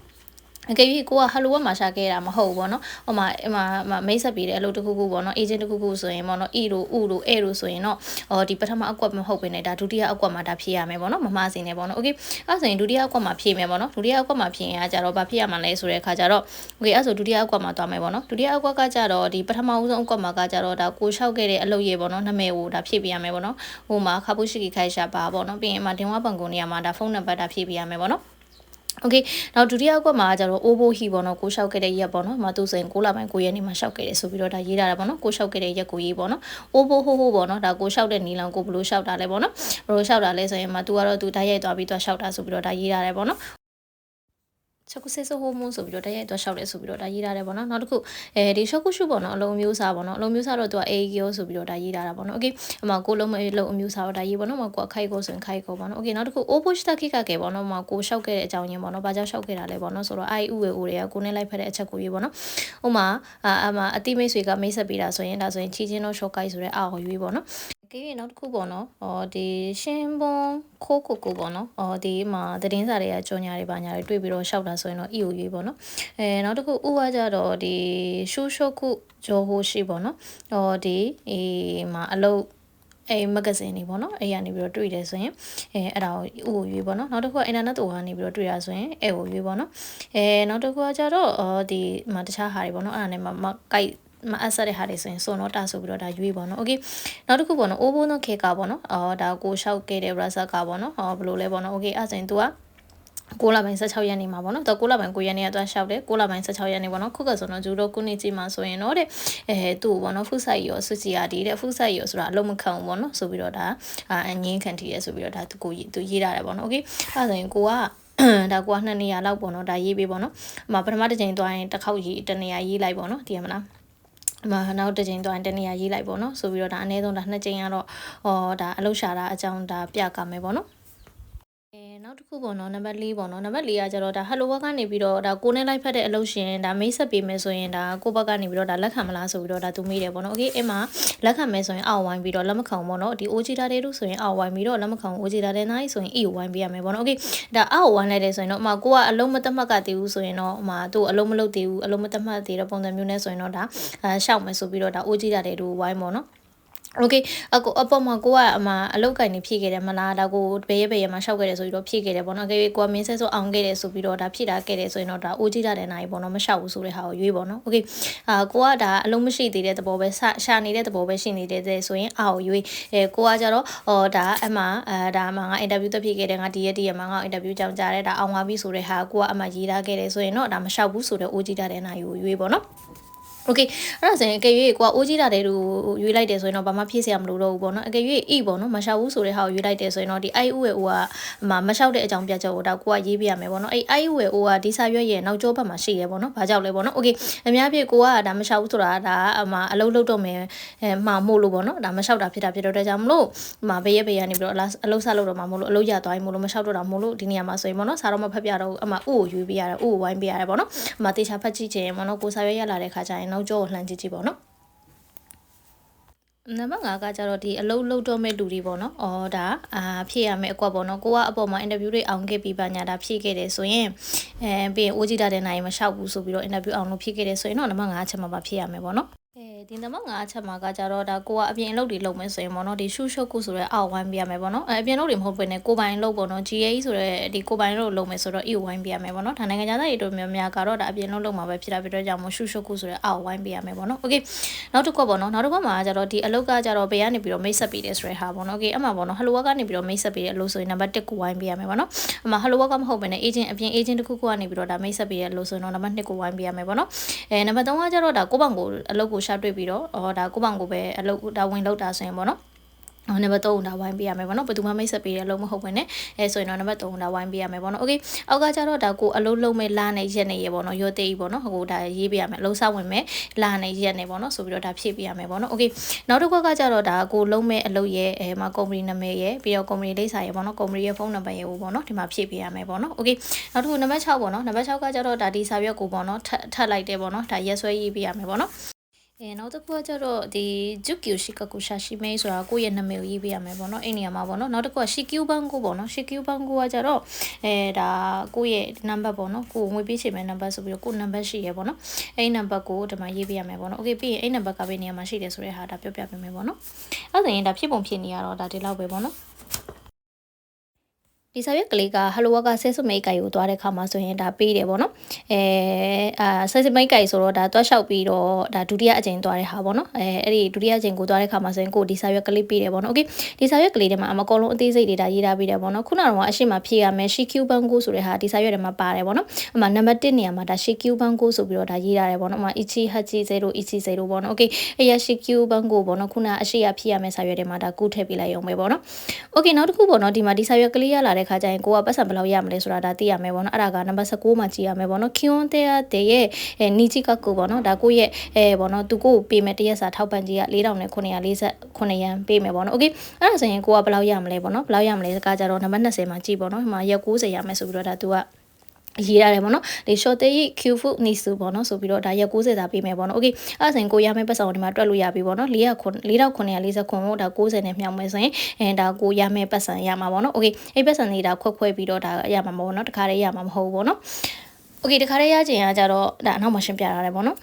အကယ်၍ကိုကဟယ်လိုဝက်မှာရှာခဲ့တာမဟုတ်ဘူးပေါ့နော်ဟိုမှာဟိုမှာမိတ်ဆက်ပြီးတဲ့အလုပ်တစ်ခုခုပေါ့နော်အေဂျင့်တစ်ခုခုဆိုရင်ပေါ့နော် E တို့ U တို့ A တို့ဆိုရင်တော့အော်ဒီပထမအကွက်မဟုတ်ပင်နဲ့ဒါဒုတိယအကွက်မှာဒါဖြည့်ရမယ်ပေါ့နော်မမစင်းနေပေါ့နော် okay အဲ့ဆိုရင်ဒုတိယအကွက်မှာဖြည့်မယ်ပေါ့နော်ဒုတိယအကွက်မှာဖြည့်ရင်ကကြတော့ဘာဖြည့်ရမှာလဲဆိုတဲ့အခါကျတော့ okay အဲ့ဆိုဒုတိယအကွက်မှာသွားမယ်ပေါ့နော်ဒုတိယအကွက်ကကြတော့ဒီပထမဦးဆုံးအကွက်မှာကကြတော့ဒါကိုလျှောက်ခဲ့တဲ့အလုပ်ရေပေါ့နော်နာမည်ကိုဒါဖြည့်ပေးရမယ်ပေါ့နော်ဟိုမှာခါပုရှိကီခိုင်ရှာပါပေါ့နော်ပြီးရင်အမဒင်ဝါပန်ကုန်နေရာမှာဒါဖုန်းနံပါတ်ဒါဖြည့်ပေးရမယ်ပေါ့နော် โอเคနောက်ဒုတိယကွက်မှာကျတော့ over he ပေါ့နော်ကိုလျှောက်ခဲ့တဲ့ရက်ပေါ့နော်မသူဆိုရင်6လပိုင်း9ရက်နေ့မှာလျှောက်ခဲ့တယ်ဆိုပြီးတော့ဒါရေးထားတာပေါ့နော်ကိုလျှောက်ခဲ့တဲ့ရက်ကိုရေးပေါ့နော် over ho ho ပေါ့နော်ဒါကိုလျှောက်တဲ့နီလန်ကိုဘလို့လျှောက်တာလဲပေါ့နော်ဘလို့လျှောက်တာလဲဆိုရင်မသူကတော့သူတိုက်ရိုက်သွားပြီးသွားလျှောက်တာဆိုပြီးတော့ဒါရေးထားတယ်ပေါ့နော် ချက်ကုဆေဆိုဟိုမွန်းဆိုပြီးတော့တရက်တော့ရှောက်လဲဆိုပြီးတော့ဒါရေးထားတယ်ပေါ့နော်နောက်တစ်ခုအဲဒီရှောက်ကုရှုပေါ့နော်အလုံးမျိုးစားပေါ့နော်အလုံးမျိုးစားတော့သူကအေဂီယိုဆိုပြီးတော့ဒါရေးထားတာပေါ့နော်โอเคအမကိုလုံးမလုံးအမျိုးစားတော့ဒါရေးပေါ့နော်မကိုခိုက်ကိုဆိုရင်ခိုက်ကိုပေါ့နော်โอเคနောက်တစ်ခုအိုးပုရှ်တခိကကေပေါ့နော်မကိုရှောက်ခဲ့တဲ့အကြောင်းရင်းပေါ့နော်ဘာကြောင့်ရှောက်ခဲ့တာလဲပေါ့နော်ဆိုတော့အိုင်ဥဝေအိုတွေကကိုနဲ့လိုက်ဖက်တဲ့အချက်ကိုရေးပေါ့နော်ဥမာအမအတိမိတ်ဆွေကမိတ်ဆက်ပေးတာဆိုရင်ဒါဆိုရင်ချီချင်းတော့ရှော့ကိုက်ဆိုတဲ့အာကိုရွေးပေါ့နော်ကဲနောက်တစ်ခုပေါ့နော်ဟောဒီရှင်ဘွန်ခိုးကိုကိုပေါ့နော်ဟောဒီမှာသတင်းစာတွေကကြောညာတွေပါညာတွေတွေ့ပြီးတော့ရှောက်တာ ဆိုရင်တော့ EOU ပေါ့နော်အဲနောက်တစ်ခု U ကကြတော့ဒီ show show ခုဂျောဟိုရှိပေါ့နော်ဟောဒီအေးမှာအလုပ်အဲမဂဇင်းတွေပေါ့နော်အဲ့ရနေပြီးတော့တွေ့တယ်ဆိုရင်အဲအဲ့ဒါကိုဥကိုရွေးပေါ့နော်နောက်တစ်ခုက internet ကိုကနေပြီးတော့တွေ့ရဆိုရင်အဲ့ကိုရွေးပေါ့နော်အဲနောက်တစ်ခုကကြတော့အော်ဒီမှာတခြားဟာတွေပေါ့နော်အဲ့ဒါနဲ့မှကိုက်မအဆက်တဲ့ဟာတွေဆိုရင်စုံတော့တာဆိုပြီးတော့ဒါရွေးပေါ့နော် okay နောက်တစ်ခုပေါ့နော်အိုးဘုံတော့ခေကပေါ့နော်အော်ဒါကိုလျှောက်ခဲ့တဲ့ browser ကပေါ့နော်ဟောဘယ်လိုလဲပေါ့နော် okay အဲ့ဆိုရင် तू อ่ะ 6လပိုင်း16ရက်နေ့မှာပေါ့နော်တော့6လပိုင်း9ရက်နေ့ကသွားလျှောက်တယ်6လပိုင်း16ရက်နေ့ပေါ့နော်ခုကဆိုတော့ဂျူရိုကုနှစ်ကြီးမှာဆိုရင်တော့တဲ့အဲသူ့ပေါ့နော်ဖုဆိုင်ရောစုစီယာဒီတဲ့ဖုဆိုင်ရောဆိုတာအလုံးမခံဘူးပေါ့နော်ဆိုပြီးတော့ဒါအငင်းခံထီရဲဆိုပြီးတော့ဒါသူကိုသူရေးထားတယ်ပေါ့နော်โอเคအဲ့ဆိုရင်ကိုကဒါကိုကနှစ်နေရာလောက်ပေါ့နော်ဒါရေးပေးပေါ့နော်အမပထမတစ်ချိန်သွားရင်တစ်ခေါက်ရေးတစ်နေရာရေးလိုက်ပေါ့နော်တည်ရမလားမနောက်တစ်ချိန်သွားရင်တနေရာရေးလိုက်ပေါ့နော်ဆိုပြီးတော့ဒါအနည်းဆုံးဒါနှစ်ချိန်ကတော့ဟောဒါအလုရှာတာအကြောင်းဒါပြကမယ်ပေါ့နော်အဲ နောက်တစ်ခုပေါ့နော်နံပါတ်၄ပေါ့နော်နံပါတ်၄ကကျတော့ဒါ hello work ကနေပြီးတော့ဒါကိုနဲ့လိုက်ဖက်တဲ့အလုပ်ရှင်ဒါ main ဆက်ပေးမယ်ဆိုရင်ဒါကိုဘက်ကနေပြီးတော့ဒါလက်ခံမလားဆိုပြီးတော့ဒါသူမိတယ်ပေါ့နော် okay အဲ့မှာလက်ခံမယ်ဆိုရင်အောက်ဝိုင်းပြီးတော့လက်မခံပေါ့နော်ဒီ OG ဒါတဲ့လို့ဆိုရင်အောက်ဝိုင်းပြီးတော့လက်မခံ OG ဒါတဲ့နိုင်ဆိုရင် E ကိုဝိုင်းပေးရမယ်ပေါ့နော် okay ဒါအောက်ဝိုင်းလိုက်တယ်ဆိုရင်တော့အမကိုကအလုံးမတက်မှတ်ကတည်ဘူးဆိုရင်တော့အမသူ့အလုံးမလုပ်တည်ဘူးအလုံးမတက်မှတ်တည်တဲ့ပုံစံမျိုးနဲ့ဆိုရင်တော့ဒါရှောက်မယ်ဆိုပြီးတော့ဒါ OG ဒါတဲ့လို့ဝိုင်းပေါ့နော် โอเคအကိုအပေါ်မှာကိုကအမအလောက်ကင်နေဖြည့်ခဲ့တယ်မလားဒါကိုဘယ်ရဘယ်ရမှာရှောက်ခဲ့တယ်ဆိုပြီးတော့ဖြည့်ခဲ့တယ်ပေါ့နော်ကေကိုကမင်းဆက်ဆိုအောင်ခဲ့တယ်ဆိုပြီးတော့ဒါဖြည့်တာခဲ့တယ်ဆိုရင်တော့ဒါအိုးကြီးတာတဲ့နိုင်ပေါ့နော်မရှောက်ဘူးဆိုတဲ့ဟာကိုရွေးပေါ့နော်โอเคအာကိုကဒါအလုံးမရှိသေးတဲ့သဘောပဲရှာနေတဲ့သဘောပဲရှိနေတဲ့ဆိုရင်အာကိုရွေးအဲကိုကကြတော့ဟောဒါအမအဲဒါမှငါအင်တာဗျူးတက်ဖြည့်ခဲ့တယ်ငါဒီရက်ဒီရက်မှာငါအင်တာဗျူးကြောင်ကြားတယ်ဒါအောင်သွားပြီဆိုတဲ့ဟာကိုကအမရေးထားခဲ့တယ်ဆိုရင်တော့ဒါမရှောက်ဘူးဆိုတဲ့အိုးကြီးတာတဲ့နိုင်ကိုရွေးပေါ့နော် โอเคအဲ့ဒါဆိုရင်အကယ်၍ကိုကအိုးကြီးတာတဲ့သူရွေးလိုက်တယ်ဆိုရင်တော့ဘာမှဖြည့်စရာမလိုတော့ဘူးပေါ့နော်အကယ်၍ဤပေါ့နော်မရှောက်ဘူးဆိုတဲ့ဟာကိုရွေးလိုက်တယ်ဆိုရင်တော့ဒီအိုင်ဦးရဲ့အိုးကမမရှောက်တဲ့အကြောင်းပြချက်ကိုတော့ကိုကရေးပြရမယ်ပေါ့နော်အဲ့အိုင်ဦးရဲ့အိုးကဒီစာရွက်ရဲ့နောက်ကျောဘက်မှာရှိရဲပေါ့နော်ဘာကြောင့်လဲပေါ့နော်โอเคအများဖြင့်ကိုကဒါမရှောက်ဘူးဆိုတာဒါအမအလုံးလုံးတော့မယ်အဲမှာမို့လို့ပေါ့နော်ဒါမရှောက်တာဖြစ်တာဖြစ်တော့တဲ့ကြောင့်မလို့မဘေးရဘေးရနေပြီးတော့အလုံးစားလို့တော့မှာမို့လို့အလုံးရသွားရင်မို့လို့မရှောက်တော့တာမို့လို့ဒီနေရာမှာဆိုရင်ပေါ့နော်စားတော့မဖက်ပြတော့အမဥကိုရွေးပြရတယ်ဥကိုဝိုင်းပြရတယ်ပေါ့နော်အမတေချာဖက်ကြည့်ချင်ပေါ့နော်ကိုစာရွက်ရလာတဲ့ခါကျရင် ာ့နောက်ကျောကိုလှမ်းကြည့်ကြည့်ပေါ့နော်နံပါတ်5ကကြတော့ဒီအလုပ်လုပ်တော့မဲ့လူတွေပေါ့နော်။အော်ဒါအာဖြည့်ရမယ်အကွက်ပေါ့နော်။ကိုကအပေါ်မှာအင်တာဗျူးတွေအောင်ခဲ့ပြီးပါညာဒါဖြည့်ခဲ့တယ်ဆိုရင်အဲပြီးရင်အိုးကြည့်တာတဲ့နိုင်မလျှောက်ဘူးဆိုပြီးတော့အင်တာဗျူးအောင်လို့ဖြည့်ခဲ့တယ်ဆိုရင်တော့နံပါတ်5ချက်မှာပါဖြည့်ရမယ်ပေါ့နော်။ အဲဒီနံပါတ်5အချက်မှာကကြတော့ဒါကိုကအပြင်အလုပ်တွေလုပ်မယ်ဆိုရင်ပေါ့နော်ဒီရှုရှုပ်ကုဆိုတဲ့အောက်ဝိုင်းပြရမယ်ပေါ့နော်အပြင်လုပ်တွေမဟုတ်ဘဲနဲ့ကိုပိုင်လုပ်ပေါ့နော် GA ဆိုတဲ့ဒီကိုပိုင်လုပ်လုပ်မယ်ဆိုတော့ E ဝိုင်းပြရမယ်ပေါ့နော်ဒါနိုင်ငံခြားသားတွေတို့များများကတော့ဒါအပြင်လုပ်လုပ်မှာပဲဖြစ်တာဖြစ်တော့ကြောင့်မို့ရှုရှုပ်ကုဆိုတဲ့အောက်ဝိုင်းပြရမယ်ပေါ့နော် Okay နောက်တစ်ခုပေါ့နော်နောက်တစ်ခုမှာကြတော့ဒီအလုပ်ကကြတော့ဘယ်ကနေပြီးတော့မိတ်ဆက်ပေးတယ်ဆိုတဲ့ဟာပေါ့နော် Okay အမှပေါ့နော် Hello Work ကနေပြီးတော့မိတ်ဆက်ပေးတဲ့အလုပ်ဆိုရင်နံပါတ်1ကိုဝိုင်းပြရမယ်ပေါ့နော်အမှ Hello Work ကမဟုတ်ဘဲနဲ့ agent အပြင် agent တစ်ခုခုကနေပြီးတော့ဒါမိတ်ဆက်ပေးတဲ့အလုပ်ဆိုရင်တော့နံပါတ်2ကိုဝိုင်းပြရမယ်ပေါ့နော်အဲနံပါတ်3ကကြတော့ဒါကိုပေါ့ကိုအလုပ်ကိုရှာတွေ့ပြီးတော့ဟောဒါကိုပောင်ကိုပဲအလုပ်ဒါဝင်လုပ်တာဆိုရင်ပေါ့နော်နံပါတ်3ဒါဝိုင်းပေးရမယ်ပေါ့နော်ဘယ်သူမှမိတ်ဆက်ပေးရလို့မဟုတ်ဘူးနဲ့အဲဆိုရင်တော့နံပါတ်3ဒါဝိုင်းပေးရမယ်ပေါ့နော်โอเคအောက်ကကျတော့ဒါကိုအလုံးလုံးမဲ့လာနေရက်နေရပေါ့နော်ရောတေးပေါ့နော်ဟိုဒါရေးပေးရမယ်အလုံးစားဝင်မဲ့လာနေရက်နေပေါ့နော်ဆိုပြီးတော့ဒါဖြည့်ပေးရမယ်ပေါ့နော်โอเคနောက်တစ်ခုကကျတော့ဒါကိုလုံးမဲ့အလုပ်ရဲ့အဲမှာကုမ္ပဏီနာမည်ရဲ့ပြီးတော့ကုမ္ပဏီလိပ်စာရဲ့ပေါ့နော်ကုမ္ပဏီရဲ့ဖုန်းနံပါတ်ရဲ့ပေါ့နော်ဒီမှာဖြည့်ပေးရမယ်ပေါ့နော်โอเคနောက်တစ်ခုနံပါတ်6ပေါ့နော်နံပါတ်6ကကျတော့ဒါဒီစာရွက်ကိုပေါ့နော်ထပ်ထပ်လိုက်တယ်ပေါ့နော်ဒါရက်ဆွဲရေးပေးရမယ်ပေါ့နော် အဲနောက်တစ်ခုကကျတော့ဒီဂျုကီယိုရှိကကူရှာရှိမေးဆိုတာကိုယ့်ရဲ့နာမည်ကိုရေးပေးရမယ်ပေါ့နော်အဲ့နေရာမှာပေါ့နော်နောက်တစ်ခုကရှီကျူဘန်ကိုပေါ့နော်ရှီကျူဘန်ကိုကကျတော့အဲဒါကိုယ့်ရဲ့နံပါတ်ပေါ့နော်ကိုငွေပေးချင်မဲ့နံပါတ်ဆိုပြီးတော့ကိုနံပါတ်ရှိရပေါ့နော်အဲ့နံပါတ်ကိုဒီမှာရေးပေးရမယ်ပေါ့နော်โอเคပြီးရင်အဲ့နံပါတ်ကဘယ်နေရာမှာရှိတယ်ဆိုတဲ့ဟာဒါပြောပြပေးမယ်ပေါ့နော်အဲ့ဒါရင်ဒါဖြစ်ပုံဖြစ်နေရတော့ဒါဒီလောက်ပဲပေါ့နော် ဒီစာရွက်ကလေးက hello work ကဆဲစမိတ်ကိုင်ကိုသွားတဲ့ခါမှာဆိုရင်ဒါပေးတယ်ပေါ့နော်အဲအာဆဲစမိတ်ကိုင်ဆိုတော့ဒါသွားလျှောက်ပြီးတော့ဒါဒုတိယအကြိမ်သွားတဲ့ဟာပေါ့နော်အဲအဲ့ဒီဒုတိယအကြိမ်ကိုသွားတဲ့ခါမှာဆိုရင်ကိုဒီစာရွက်ကလေးပေးတယ်ပေါ့နော် okay ဒီစာရွက်ကလေးထဲမှာအမကောလုံးအသေးစိတ်တွေဒါရေးထားပေးတယ်ပေါ့နော်ခုနကတော့အရှိမဖြည့်ရမယ် she cube bango ဆိုတဲ့ဟာဒီစာရွက်ထဲမှာပါတယ်ပေါ့နော်အမနံပါတ်1နေရာမှာဒါ she cube bango ဆိုပြီးတော့ဒါရေးထားတယ်ပေါ့နော်အမ ichi hachi zero ichi zero ပေါ့နော် okay အဲ့ရ she cube bango ပေါ့နော်ခုနအရှိရဖြည့်ရမယ်စာရွက်ထဲမှာဒါကုထည့်ပေးလိုက်ရုံပဲပေါ့နော် okay နောက်တစ်ခုပေါ့နော်ဒီမှာဒီစာရွက်ကလေးရလာတဲ့ခါကျရင်ကိုကပတ်စံဘယ်လောက်ရမလဲဆိုတာဒါသိရမယ်ပေါ့နော်အဲ့ဒါကနံပါတ်16မှာကြည့်ရမယ်ပေါ့နော်ခွန်တဲ့တဲ့ရဲ့အဲနီချီကကိုပေါ့နော်ဒါကိုရဲ့အဲပေါ့နော်သူကိုပေးမယ်တရက်စာထောက်ပံ့ကြီးက4949ရန်ပေးမယ်ပေါ့နော်โอเคအဲ့ဒါဆိုရင်ကိုကဘယ်လောက်ရမလဲပေါ့နော်ဘယ်လောက်ရမလဲကကြတော့နံပါတ်20မှာကြည့်ပေါ့နော်ဒီမှာရက်90ရမယ်ဆိုပြီးတော့ဒါသူက ရေးရတယ်ပေါ့နော်ဒီ short တေး Q food နီစုပေါ့နော်ဆိုပြီးတော့ဒါရက်60သာပေးမယ်ပေါ့နော် okay အဲ့ဒါဆိုရင်ကိုရမယ့်ပတ်စံကိုဒီမှာတွက်လို့ရပြီပေါ့နော်4949ကိုဒါ90နဲ့မြောက်မယ်ဆိုရင်အဲဒါကိုရမယ့်ပတ်စံရမှာပေါ့နော် okay အဲ့ပတ်စံလေးဒါခွက်ခွဲပြီးတော့ဒါရမှာမဟုတ်နော်တခါတည်းရမှာမဟုတ်ဘူးပေါ့နော် okay တခါတည်းရချင်ကကြတော့ဒါအနောက်မှာရှင်းပြရတယ်ပေါ့နော်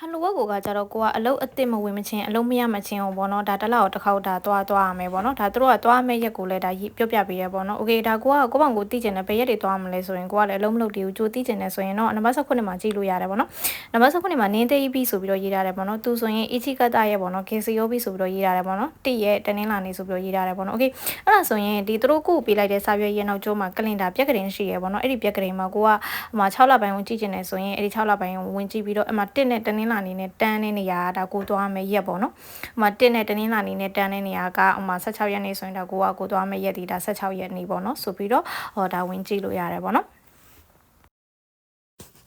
ဟန်လိုဝက်ကိုကကြတော့ကိုကအလုတ်အစ်စ်မဝင်မချင်းအလုံးမရမချင်းအောင်ပေါ့နော်ဒါတစ်လောက်တစ်ခေါက်ဒါသွားသွားရမယ်ပေါ့နော်ဒါသူတို့ကသွားမယ့်ရက်ကိုလည်းဒါပြောပြပေးရပေါ့နော်โอเคဒါကိုကကိုပောင်ကိုသိကျင်တယ်ဘယ်ရက်တွေသွားမလဲဆိုရင်ကိုကလည်းအလုံးမလုပ်တည်ဘူးကြိုသိကျင်တယ်ဆိုရင်တော့နံပါတ်16မှာကြည့်လို့ရတယ်ပေါ့နော်နံပါတ်16မှာနင်းသေးပြီးဆိုပြီးတော့ရေးရတယ်ပေါ့နော်သူဆိုရင်အီချီကတာရဲ့ပေါ့နော် KCO ပြီးဆိုပြီးတော့ရေးရတယ်ပေါ့နော်တိရဲ့တနင်္လာနေ့ဆိုပြီးတော့ရေးရတယ်ပေါ့နော်โอเคအဲ့ဒါဆိုရင်ဒီသူတို့ကိုပေးလိုက်တဲ့စာရွက်ရဲ့နောက်ကျိုးမှာကလင်တာပြက်ကလေးရှိရပေါ့နော်အဲ့ဒီပြက်ကလေးမှာကိုကဟိုမှာ6လပိုင်းကိုကြည့်ကျင်တယ်ဆိုရင်အဲ့ဒီ6လပိုင်းကိုဝင်ကြည့်ပြီးတော့အမှ1နဲ့တနင်္ လာနေ့နဲ့တန်းနေနေရာဒါကိုသွားမယ်ရက်ပေါ့နော်။ဟိုမှာ1နဲ့တနင်္လာနေ့နဲ့တန်းနေနေရာကဟိုမှာ16ရက်နေ့ဆိုရင်ဒါကိုကကိုသွားမယ်ရက်ဒီဒါ16ရက်နေ့ပေါ့နော်။ဆိုပြီးတော့ဟောဒါဝင်ကြည့်လို့ရတယ်ပေါ့နော်။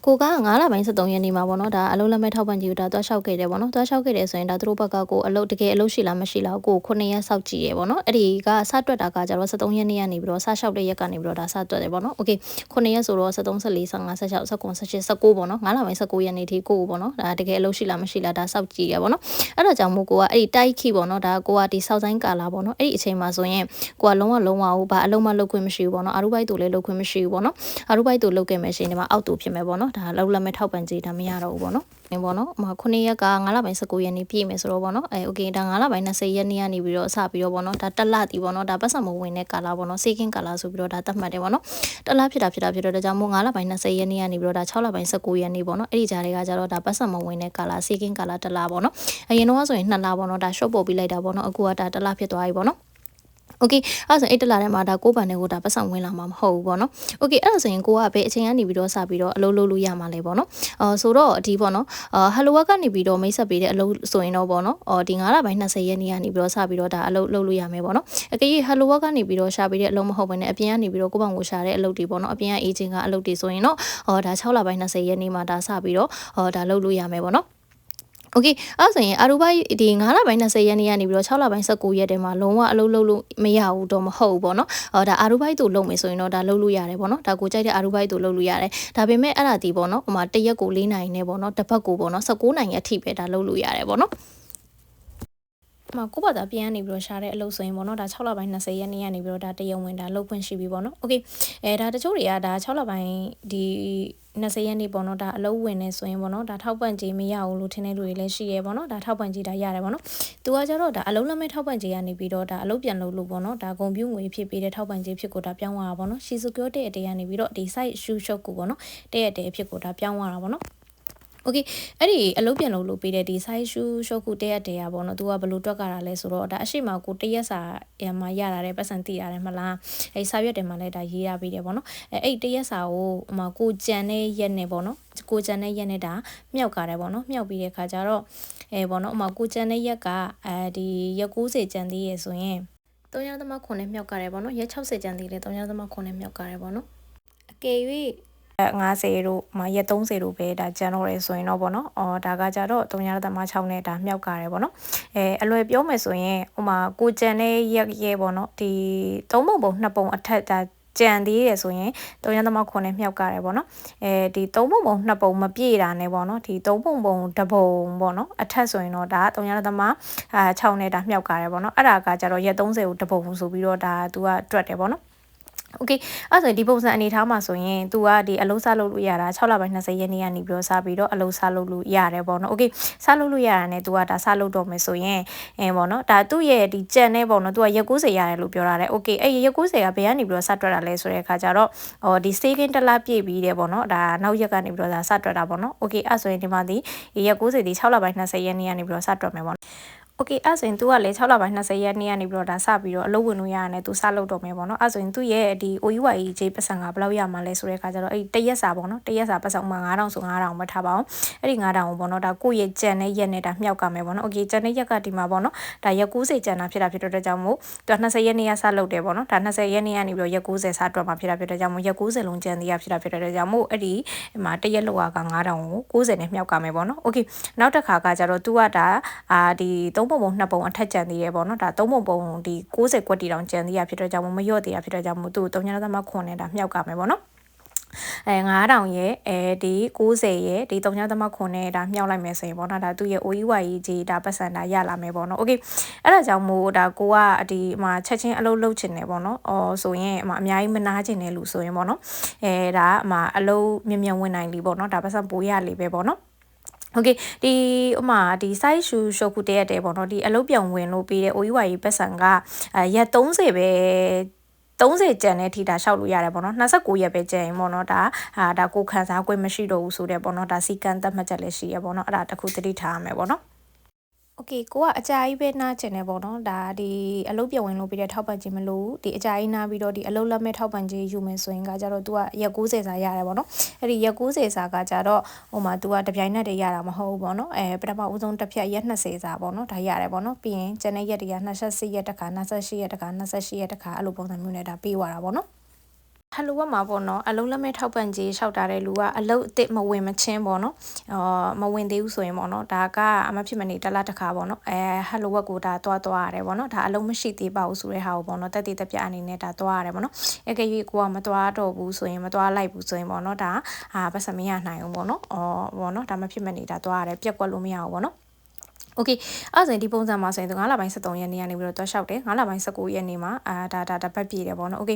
ကိုက9လပိုင်း73ရက်နေ့မှာပေါ့နော်ဒါအလုံးလက်မဲ့ထောက်ပံ့ကြီးကိုဒါတွားလျှောက်ခဲ့တယ်ပေါ့နော်တွားလျှောက်ခဲ့တယ်ဆိုရင်ဒါသူတို့ဘက်ကကိုအလုံးတကယ်အလုံးရှိလားမရှိလားကို9ရက်စောက်ကြည့်ရပေါ့နော်အဲ့ဒီကစတွက်တာကကျတော့73ရက်နေ့ကနေပြီးတော့စလျှောက်တဲ့ရက်ကနေပြီးတော့ဒါစတွက်တယ်ပေါ့နော်โอเค9ရက်ဆိုတော့73 74 55 16 19 18 19ပေါ့နော်9လပိုင်း19ရက်နေ့ထိကိုပေါ့နော်ဒါတကယ်အလုံးရှိလားမရှိလားဒါစောက်ကြည့်ရပေါ့နော်အဲ့ဒါကြောင့်မို့ကိုကအဲ့ဒီတိုက်ခိပေါ့နော်ဒါကိုကဒီစောက်ဆိုင်ကာလာပေါ့နော်အဲ့ဒီအချိန်မှာဆိုရင်ကိုကလုံးဝလုံးဝဘာအလုံးမလုပ်ခွင့်မရှိဘူးပေါ့နော်အာရုဘိုက်တူလည်းလုပ်ခွင့်မရှိဘူးပေါ့နော်အာရုဘိုက်တူလုပ်ခဲ့မယ်ရှင်ဒီမှာအောက်တူဖြစ်မယ်ပေါ့နော် နော် ဒါလောက်လက်မဲ့ထောက်ပံ့ကြေးဒါမရတော့ဘူးပေါ့နော်နေပေါ့နော်ဟို9ရက်က9လပိုင်း19ရက်နေ့ပြည့်မယ်ဆိုတော့ပေါ့နော်အဲโอเคဒါ9လပိုင်း20ရက်နေ့ကနေပြီးတော့စပြီးတော့ပေါ့နော်ဒါတက်လတီပေါ့နော်ဒါပတ်စံမဝင်တဲ့ကာလာပေါ့နော်စေကင်းကာလာဆိုပြီးတော့ဒါသတ်မှတ်တယ်ပေါ့နော်တက်လဖြစ်တာဖြစ်တာဖြစ်တော့ဒါကြောင့်မို့9လပိုင်း20ရက်နေ့ကနေပြီးတော့ဒါ6လပိုင်း19ရက်နေ့ပေါ့နော်အဲ့ဒီကြားတွေကကြတော့ဒါပတ်စံမဝင်တဲ့ကာလာစေကင်းကာလာတက်လပေါ့နော်အရင်တော့ဆိုရင်2လပေါ့နော်ဒါ short ပို့ပြီးလိုက်တာပေါ့နော်အခုကဒါတက်လဖြစ်သွားပြီပေါ့နော် โอเคအဲ့ဒါဆိုအဲ့တလာထဲမှာဒါကိုးပန်တွေကိုဒါပတ်ဆောင်ဝင်လာမှာမဟုတ်ဘူးပေါ့နော်โอเคအဲ့ဒါဆိုရင်ကိုကဘယ်အချိန်ကနေပြီးတော့စပြီးတော့အလုပ်လုပ်လို့ရမှာလဲပေါ့နော်အော်ဆိုတော့ဒီပေါ့နော်အာဟယ်လိုဝက်ကနေပြီးတော့မိတ်ဆက်ပေးတဲ့အလုပ်ဆိုရင်တော့ပေါ့နော်အော်ဒီ9လပိုင်း20ရက်နေ့ကနေပြီးတော့စပြီးတော့ဒါအလုပ်လုပ်လို့ရမယ်ပေါ့နော်အကကြီးဟယ်လိုဝက်ကနေပြီးတော့ရှာပေးတဲ့အလုပ်မဟုတ်ဘဲနဲ့အပြင်ကနေပြီးတော့ကိုယ့်ဘောင်ကိုရှာတဲ့အလုပ်တွေပေါ့နော်အပြင်ကအေဂျင်ကအလုပ်တွေဆိုရင်တော့အော်ဒါ6လပိုင်း20ရက်နေ့မှာဒါစပြီးတော့အော်ဒါလုပ်လို့ရမယ်ပေါ့နော် โอเคအဲ့ဆိုရင်အာရူဘိုင်ဒီ9လပိုင်း20ရက်နေ့ကနေပြီးတော့6လပိုင်း19ရက်တည်းမှာလုံးဝအလုပ်လုပ်လို့မရဘူးတော့မဟုတ်ဘူးပေါ့နော်။အော်ဒါအာရူဘိုင်တို့လုပ်မယ်ဆိုရင်တော့ဒါလုပ်လို့ရတယ်ပေါ့နော်။ဒါကိုကြိုက်တဲ့အာရူဘိုင်တို့လုပ်လို့ရတယ်။ဒါပေမဲ့အဲ့ဒါဒီပေါ့နော်။ဟိုမှာတရက်ကို4နိုင်နဲ့ပေါ့နော်။တစ်ပတ်ကိုပေါ့နော်19နိုင်အထိပဲဒါလုပ်လို့ရတယ်ပေါ့နော်။ မကိုဘာသာပြန်နေပြီးတော့ရှာတဲ့အလုပ်ဆိုရင်ပေါ့နော်ဒါ6လပိုင်း20ရက်နေ့ကနေပြီးတော့ဒါတရုံဝင်ဒါလုပ်ခွင့်ရှိပြီပေါ့နော်โอเคအဲဒါတချို့တွေကဒါ6လပိုင်းဒီ20ရက်နေ့ပေါ့နော်ဒါအလုပ်ဝင်နေဆိုရင်ပေါ့နော်ဒါထောက်ပံ့ကြေးမရဘူးလို့ထင်တဲ့လူတွေလည်းရှိရဲပေါ့နော်ဒါထောက်ပံ့ကြေးဒါရတယ်ပေါ့နော်သူကကြတော့ဒါအလုပ်လက်မဲ့ထောက်ပံ့ကြေးကနေပြီးတော့ဒါအလုပ်ပြန်လုပ်လို့ပေါ့နော်ဒါဂုံပြူငွေဖြစ်ပြီးတဲ့ထောက်ပံ့ကြေးဖြစ်ကိုဒါပြောင်းသွားတာပေါ့နော်ရှီ security အတေးကနေပြီးတော့ဒီ site shoe shop ကိုပေါ့နော်တဲ့ရတဲ့အဖြစ်ကိုဒါပြောင်းသွားတာပေါ့နော် โอเคအဲ့ဒီအလုပ်ပြန်လုပ်လို့ပေးတဲ့ဒီ size shoe ရှုပ်ခုတရက်တရာပေါ့နော်သူကဘယ်လိုတွက်ကြတာလဲဆိုတော့ဒါအရှိမကိုတရက်စာရမှာရတာတဲ့ပတ်စံတိရတယ်မလားအဲ့စာရွက်တွေမှာလည်းဒါရေးရပြီးတယ်ပေါ့နော်အဲ့အဲ့တရက်စာကိုဟိုမှာကိုကြံတဲ့ရက်နဲ့ပေါ့နော်ကိုကြံတဲ့ရက်နဲ့ဒါမြောက်ကြတယ်ပေါ့နော်မြောက်ပြီးတဲ့ခါကျတော့အဲပေါ့နော်ဟိုမှာကိုကြံတဲ့ရက်ကအဲဒီရက်90ကြံသေးရဆိုရင်3.9နဲ့မြောက်ကြတယ်ပေါ့နော်ရက်60ကြံသေးလေ3.9နဲ့မြောက်ကြတယ်ပေါ့နော်အကယ်၍ 50တို့မရက်30တို့ပဲဒါကျန်တော့ရဲဆိုရင်တော့ဗောနော်အော်ဒါကကြတော့3.6နဲ့ဒါမြောက်ကြတယ်ဗောနော်အဲအလွယ်ပြောမယ်ဆိုရင်ဟိုမှာကိုကျန်တဲ့ရက်ရဲဗောနော်ဒီ3ပုံပုံ2ပုံအထက်ဒါကြံသေးတယ်ဆိုရင်3.9နဲ့မြောက်ကြတယ်ပေါ့နော်အဲဒီ3ပုံပုံ2ပုံမပြည့်တာနဲ့ပေါ့နော်ဒီ3ပုံပုံ1ပုံပေါ့နော်အထက်ဆိုရင်တော့ဒါ3.6နဲ့ဒါမြောက်ကြတယ်ပေါ့နော်အဲ့ဒါကကြတော့ရက်30ကို1ပုံဆိုပြီးတော့ဒါသူကတွက်တယ်ပေါ့နော် โอเคအဲ့ဆိုရင်ဒီပုံစံအနေထားမှာဆိုရင် तू ကဒီအလုံးစားလုပ်လို့ရတာ6လပိုင်း20ရက်နေ့ကနေပြီးတော့စပြီးတော့အလုံးစားလုပ်လို့ရတယ်ပေါ့နော်โอเคစားလုပ်လို့ရတာနဲ့ तू ကဒါစားလုပ်တော့မယ်ဆိုရင်အဲပေါ့နော်ဒါသူ့ရဲ့ဒီကြံနေပေါ့နော် तू ကရက်90ရတယ်လို့ပြောရတယ်โอเคအဲ့ရက်90ကဘယ်ကနေပြီးတော့စတွက်တာလဲဆိုတဲ့အခါကျတော့ဟောဒီ stay ကင်းတလားပြည့်ပြီးတယ်ပေါ့နော်ဒါနောက်ရက်ကနေပြီးတော့ဒါစတွက်တာပေါ့နော်โอเคအဲ့ဆိုရင်ဒီမှာဒီရက်90ဒီ6လပိုင်း20ရက်နေ့ကနေပြီးတော့စတွက်မယ်ပေါ့ โอเคအဲ့ဆိုရင် तू ကလည်း6လပိုင်း20ရက်နေ့ကနေပြီးတော့ဒါစပြီးတော့အလုပ်ဝင်လို့ရရတယ် तू စလုပ်တော့မယ်ပေါ့နော်အဲ့ဆိုရင်သူ့ရဲ့ဒီ OUI ကြီးပတ်စံကဘယ်လောက်ရမှာလဲဆိုတဲ့အခါကျတော့အဲ့တရက်စာပေါ့နော်တရက်စာပတ်စံဥမာ9000ဆို9000ပဲထားပါအောင်အဲ့ဒီ9000ကိုပေါ့နော်ဒါကိုယ့်ရဲ့ကြံတဲ့ရက်နဲ့ဒါမြောက်ကမယ်ပေါ့နော်โอเคကြံတဲ့ရက်ကဒီမှာပေါ့နော်ဒါရက်90ကြံတာဖြစ်တာဖြစ်တဲ့ကြောင့်မို့သူက20ရက်နေ့ကစလုပ်တယ်ပေါ့နော်ဒါ20ရက်နေ့ကနေပြီးတော့ရက်90စတွက်မှာဖြစ်တာဖြစ်တဲ့ကြောင့်မို့ရက်90လုံးကြံသေးရဖြစ်တာဖြစ်တဲ့ကြောင့်မို့အဲ့ဒီမှာတရက်လောက်က9000ကို90နဲ့မြောက်ကမယ်ပေါ့နော်โอเคနောက်တစ်ခါကကျတော့ तू ကဒါအာဒီ3 ပုံပုံ2ပုံအထက်ကျန်သေးတယ်ပေါ့နော်ဒါ3ပုံပုံဒီ60ကွက်တီတောင်ကျန်သေးရဖြစ်တော့ကြောင့်မရော့သေးရဖြစ်တော့ကြောင့်မို့သူ့ကို3.9နဲ့ဒါမြှောက်ကမယ်ပေါ့နော်အဲ9000ရဲ့အဲဒီ60ရဲ့ဒီ3.9နဲ့ဒါမြှောက်လိုက်မယ်ဆိုရင်ပေါ့နော်ဒါသူ့ရဲ့ OEY ကြီးဒါပတ်စံဒါရလာမယ်ပေါ့နော် okay အဲ့ဒါကြောင့်မို့ဒါကိုကဒီဟိုချက်ချင်းအလုပ်လုပ်ချင်တယ်ပေါ့နော်အော်ဆိုရင်ဟိုအများကြီးမနာချင်တယ်လို့ဆိုရင်ပေါ့နော်အဲဒါဟိုအလုပ်မြင်မြန်ဝင်နိုင်လीပေါ့နော်ဒါပတ်စံပိုးရလीပဲပေါ့နော် โอเคဒီဥမာဒီ size shoe ရှုပ်ခုတရက်တဲပေါ့နော်ဒီအလုပ်ပြောင်ဝင်လို့ပြီးတဲ့ OUI ပတ်စံကအဲရက်30ပဲ30ကျန်တဲ့ထိဒါလျှောက်လို့ရတယ်ပေါ့နော်29ရက်ပဲကျန်ရင်ပေါ့နော်ဒါဟာဒါကိုခံစား권မရှိတော့ဘူးဆိုတဲ့ပေါ့နော်ဒါစီကံသတ်မှတ်ချက်လည်းရှိရပေါ့နော်အဲ့ဒါတခုသတိထားရမယ်ပေါ့နော် โอเคကိုကအကြာကြီးပဲနားကျင်နေပေါ့နော်ဒါဒီအလုပ်ပြဝင်လို့ပြီးတဲ့ထောက်ပံ့ခြင်းမလို့ဒီအကြာကြီးနားပြီးတော့ဒီအလုပ်လက်မဲ့ထောက်ပံ့ခြင်းယူမယ်ဆိုရင်ကကြတော့ तू ကရက်90စာရတယ်ပေါ့နော်အဲ့ဒီရက်90စာကကြတော့ဟိုမှာ तू ကတပြိုင်နက်တည်းရတာမဟုတ်ဘူးပေါ့နော်အဲပထမဦးဆုံးတစ်ဖြတ်ရက်20စာပေါ့နော်ဒါရတယ်ပေါ့နော်ပြီးရင်ကျန်တဲ့ရက်တွေက28ရက်တခါ28ရက်တခါ28ရက်တခါအဲ့လိုပုံစံမျိုးနဲ့ဒါပြီးသွားတာပေါ့နော် ဟယ်လိုကမှာပေါ့နော်အလုံးလက်မဲ့ထောက်ပံ့ကြေးလျှောက်တာတဲ့လူကအလုံးအစ်စ်မဝင်မချင်းပေါ့နော်အော်မဝင်သေးဘူးဆိုရင်ပေါ့နော်ဒါကအမဖြစ်မနေတလားတစ်ခါပေါ့နော်အဲဟယ်လိုဝက်ကိုဒါတွားတွားရတယ်ပေါ့နော်ဒါအလုံးမရှိသေးပါဘူးဆိုတဲ့ဟာကိုပေါ့နော်တက်တည်တက်ပြအနေနဲ့ဒါတွားရတယ်ပေါ့နော်အကယ်၍ကိုကမတွားတော့ဘူးဆိုရင်မတွားလိုက်ဘူးဆိုရင်ပေါ့နော်ဒါဟာပတ်စမရနိုင်ဘူးပေါ့နော်အော်ပေါ့နော်ဒါမဖြစ်မနေဒါတွားရတယ်ပြက်ကွက်လို့မရဘူးပေါ့နော် โอเคအဲ့ဒါဆိုရင်ဒီပုံစံမှာဆိုရင်သူ9လပိုင်း73ရက်နေ့ကနေပြီးတော့တွားလျှောက်တယ်9လပိုင်း19ရက်နေ့မှာအာဒါဒါဒါပတ်ပြည့်တယ်ပေါ့နော်โอเค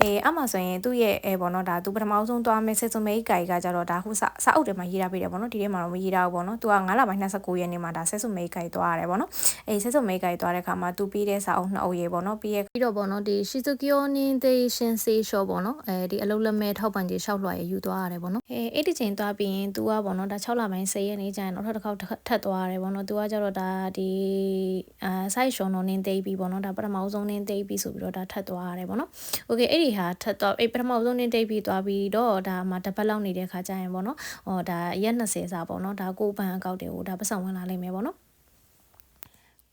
အေးအမှဆိုရင်သူ့ရဲ့အဲပေါ့နော်ဒါသူပထမဆုံးတွားမယ်စစ်စုံမေးကြိုင်ကကြတော့ဒါခုစာစာအုပ်တွေမှာရေးထားပေးတယ်ပေါ့နော်ဒီထဲမှာတော့မရေးထားဘူးပေါ့နော်သူက9လပိုင်း29ရက်နေ့မှာဒါစစ်စုံမေးကြိုင်တွားရတယ်ပေါ့နော်အေးစစ်စုံမေးကြိုင်တွားတဲ့ခါမှာသူပြီးတဲ့စာအုပ်နှစ်အုပ်ရေးပေါ့နော်ပြီးရဲ့ ပြီးတော့ပေါ့နော်ဒီ Shizukiyo Nindation Sei Show ပေါ့နော်အဲဒီအလုံးလက်မဲ့ထောက်ပံ့ကြီးလျှောက်လွှာရယူသွားရတယ်ပေါ့နော်အဲအဲ့ဒီချိန်သွားပြီးရင် तू ကပေါ့နော်ဒါ6လပိုင်း10ရက်နေ့ကျရင်နောက်ထပ်တစ်ခေါက်ထပ်သွားရတယ်ပေါ့နော် तू က ကြတော့ဒါဒီအာ site show တော့နင်းသိပြီးပေါ့နော်ဒါပထမဆုံးနင်းသိပြီးဆိုပြီးတော့ဒါထပ်သွားရတယ်ပေါ့နော်။ Okay အဲ့ဒီဟာထပ်သွားအဲ့ပထမဆုံးနင်းသိပြီးသွားပြီးတော့ဒါမှတစ်ပတ်လောက်နေတဲ့ခါကျရင်ပေါ့နော်။ဟောဒါရက်20စာပေါ့နော်ဒါကိုဘန်အကောက်တွေကိုဒါပတ်စံဝင်လာလိမ့်မယ်ပေါ့နော်။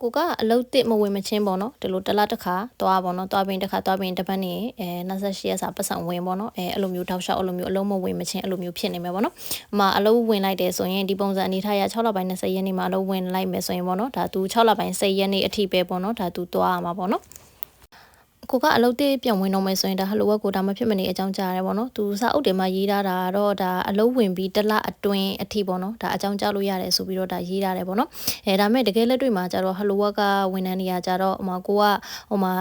ကိုကအလုတ်တစ်မဝင်မချင်းပေါ့နော်ဒီလိုတစ်လတစ်ခါသွားပေါ့နော်သွားပြီးတစ်ခါသွားပြီးတစ်ပတ်နေအဲ28ရက်စာပတ်စံဝင်ပေါ့နော်အဲအဲ့လိုမျိုးတောက်လျှောက်အဲ့လိုမျိုးအလုံးမဝင်မချင်းအဲ့လိုမျိုးဖြစ်နေမယ်ပေါ့နော်အမအလုံးဝင်လိုက်တယ်ဆိုရင်ဒီပုံစံအနေထားရ6လပိုင်း20ရက်နေ့မှာအလုံးဝင်လိုက်မယ်ဆိုရင်ပေါ့နော်ဒါသူ6လပိုင်း10ရက်နေ့အထိပဲပေါ့နော်ဒါသူသွားရမှာပေါ့နော် ကိုကအလုပ်တေးပြန်ဝင်တော့မယ်ဆိုရင်ဒါဟလိုဝက်ကိုဒါမဖြစ်မနေအကြောင်းကြားရတယ်ပေါ့နော်သူစာအုပ်တွေမှာရေးထားတာတော့ဒါအလုပ်ဝင်ပြီးတစ်လအတွင်းအထိပေါ့နော်ဒါအကြောင်းကြားလို့ရတယ်ဆိုပြီးတော့ဒါရေးထားတယ်ပေါ့နော်အဲဒါမဲ့တကယ်လက်တွေ့မှာကျတော့ဟလိုဝက်ကဝန်ထမ်းတွေကကျတော့ဟိုမှာကိုကဟိုမှာ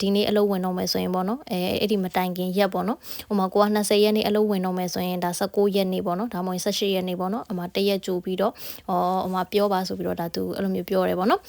ဒီနေ့အလုပ်ဝင်တော့မယ်ဆိုရင်ပေါ့နော်အဲအဲ့ဒီမတိုင်ခင်ရက်ပေါ့နော်ဟိုမှာကိုက20ရက်နေ့အလုပ်ဝင်တော့မယ်ဆိုရင်ဒါ19ရက်နေ့ပေါ့နော်ဒါမှမဟုတ်18ရက်နေ့ပေါ့နော်အမတရက်ကြိုပြီးတော့ဟောဟိုမှာပြောပါဆိုပြီးတော့ဒါသူအဲ့လိုမျိုးပြောတယ်ပေါ့နော်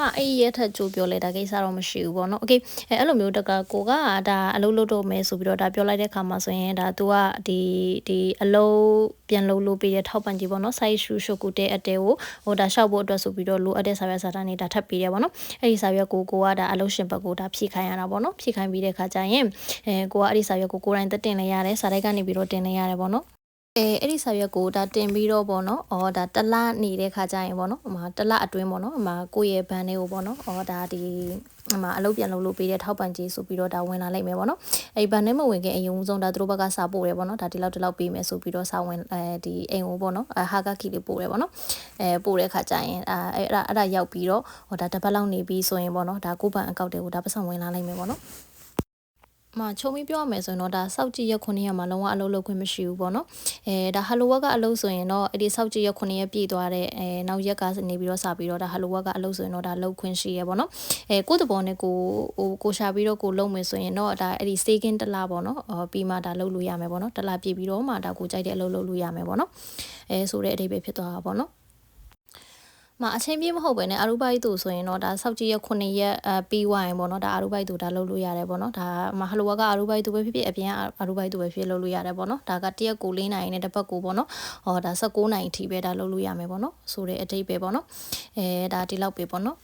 မအဲ့ရဲထက်ကြိုးပြောလဲဒါကိစ္စတော့မရှိဘူးပေါ့နော်။ Okay အဲအဲ့လိုမျိုးတကကိုကဒါအလုပ်လုပ်တော့မယ်ဆိုပြီးတော့ဒါပြောလိုက်တဲ့ခါမှာဆိုရင်ဒါ तू ကဒီဒီအလုပ်ပြန်လုပ်လို့ပေးတဲ့ထောက်ပံ့ကြီးပေါ့နော်။ site shoe ရှုပ်ကူတဲ့အတဲကိုဟိုဒါရှောက်ဖို့အတွက်ဆိုပြီးတော့လိုအပ်တဲ့စာရွက်စာတမ်းတွေဒါထပ်ပေးတယ်ပေါ့နော်။အဲ့ဒီစာရွက်ကိုကိုကဒါအလုပ်ရှင်ဘက်ကိုဒါဖြည့်ခိုင်းရတာပေါ့နော်။ဖြည့်ခိုင်းပြီးတဲ့ခါကျရင်အဲကိုကအဲ့ဒီစာရွက်ကိုကိုယ်တိုင်တက်တင်လဲရတယ်စာတိုက်ကနေပြီးတော့တင်လဲရတယ်ပေါ့နော် အဲအဲ့ဒီစာရွက်ကိုဒါတင်ပြီးတော့ပေါ့နော်။အော်ဒါတလနေတဲ့ခါကျရင်ပေါ့နော်။အမတလအတွင်းပေါ့နော်။အမကိုယ့်ရဲ့ဘန်လေးကိုပေါ့နော်။အော်ဒါဒီအမအလုပ်ပြန်လုပ်လို့ပေးတဲ့ထောက်ပံ့ကြီးဆိုပြီးတော့ဒါဝင်လာလိုက်မယ်ပေါ့နော်။အဲ့ဘန်နဲ့မဝင်ခင်အရင်ဦးဆုံးဒါသူတို့ဘက်ကစာပို့တယ်ပေါ့နော်။ဒါဒီလောက်ဒီလောက်ပေးမယ်ဆိုပြီးတော့စာဝင်အဲဒီအိမ်ကိုပေါ့နော်။အဟာကခီလေးပို့တယ်ပေါ့နော်။အဲပို့တဲ့ခါကျရင်အဲအဲ့ဒါအဲ့ဒါရောက်ပြီးတော့ဟောဒါတစ်ပတ်လောက်နေပြီးဆိုရင်ပေါ့နော်။ဒါကိုဘန်အကောက်တွေကိုဒါပတ်စံဝင်လာလိုက်မယ်ပေါ့နော်။ မချုံပြီးပြောရမယ်ဆိုရင်တော့ဒါစောက်ကြည့်ရက်9ရက်မှာလုံးဝအလုပ်လုပ်ခွင့်မရှိဘူးပေါ့နော်အဲဒါဟလိုဝက်ကအလုပ်ဆိုရင်တော့အဲ့ဒီစောက်ကြည့်ရက်9ရက်ပြည့်သွားတဲ့အဲနောက်ရက်ကနေပြီးတော့စပြီးတော့ဒါဟလိုဝက်ကအလုပ်ဆိုရင်တော့ဒါလုပ်ခွင့်ရှိရပေါ့နော်အဲကိုယ့်တဘောနဲ့ကိုဟိုကိုရှာပြီးတော့ကိုလုပ်မယ်ဆိုရင်တော့ဒါအဲ့ဒီ staging တစ်လားပေါ့နော်အော်ပြီးမှဒါလုပ်လို့ရမယ်ပေါ့နော်တစ်လားပြည့်ပြီးတော့မှဒါကိုကြိုက်တဲ့အလုပ်လုပ်လို့ရမယ်ပေါ့နော်အဲဆိုတဲ့အဓိပ္ပာယ်ဖြစ်သွားတာပေါ့နော် မအချင်းပြေးမဟုတ်ပဲねအရူဘိုက်သူဆိုရင်တော့ဒါစောက်ကြည့်ရ9ရက်အပြီးဝိုင်းပေါ့နော်ဒါအရူဘိုက်သူဒါလုပ်လို့ရတယ်ပေါ့နော်ဒါမဟလိုဝကအရူဘိုက်သူပဲဖြစ်ဖြစ်အပြင်အရူဘိုက်သူပဲဖြစ်လုပ်လို့ရတယ်ပေါ့နော်ဒါကတရက်ကို၄နိုင်နဲ့တစ်ပတ်ကိုပေါ့နော်ဟောဒါ16နိုင်အထိပဲဒါလုပ်လို့ရမယ်ပေါ့နော်ဆိုတဲ့အတိတ်ပဲပေါ့နော်အဲဒါဒီလောက်ပဲပေါ့နော်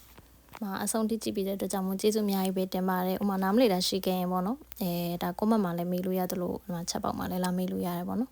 မအဆုံးထိကြည့်ပြီးတဲ့အတွက်ကြောင့်မို့ကျေးဇူးအများကြီးပဲတင်ပါတယ်ဥမာနားမလေးတာရှိခဲ့ရင်ပေါ့နော်အဲဒါကွန်မန့်မှာလည်းမေးလို့ရတယ်လို့ဒီမှာချက်ပေါက်မှာလည်းလာမေးလို့ရတယ်ပေါ့နော်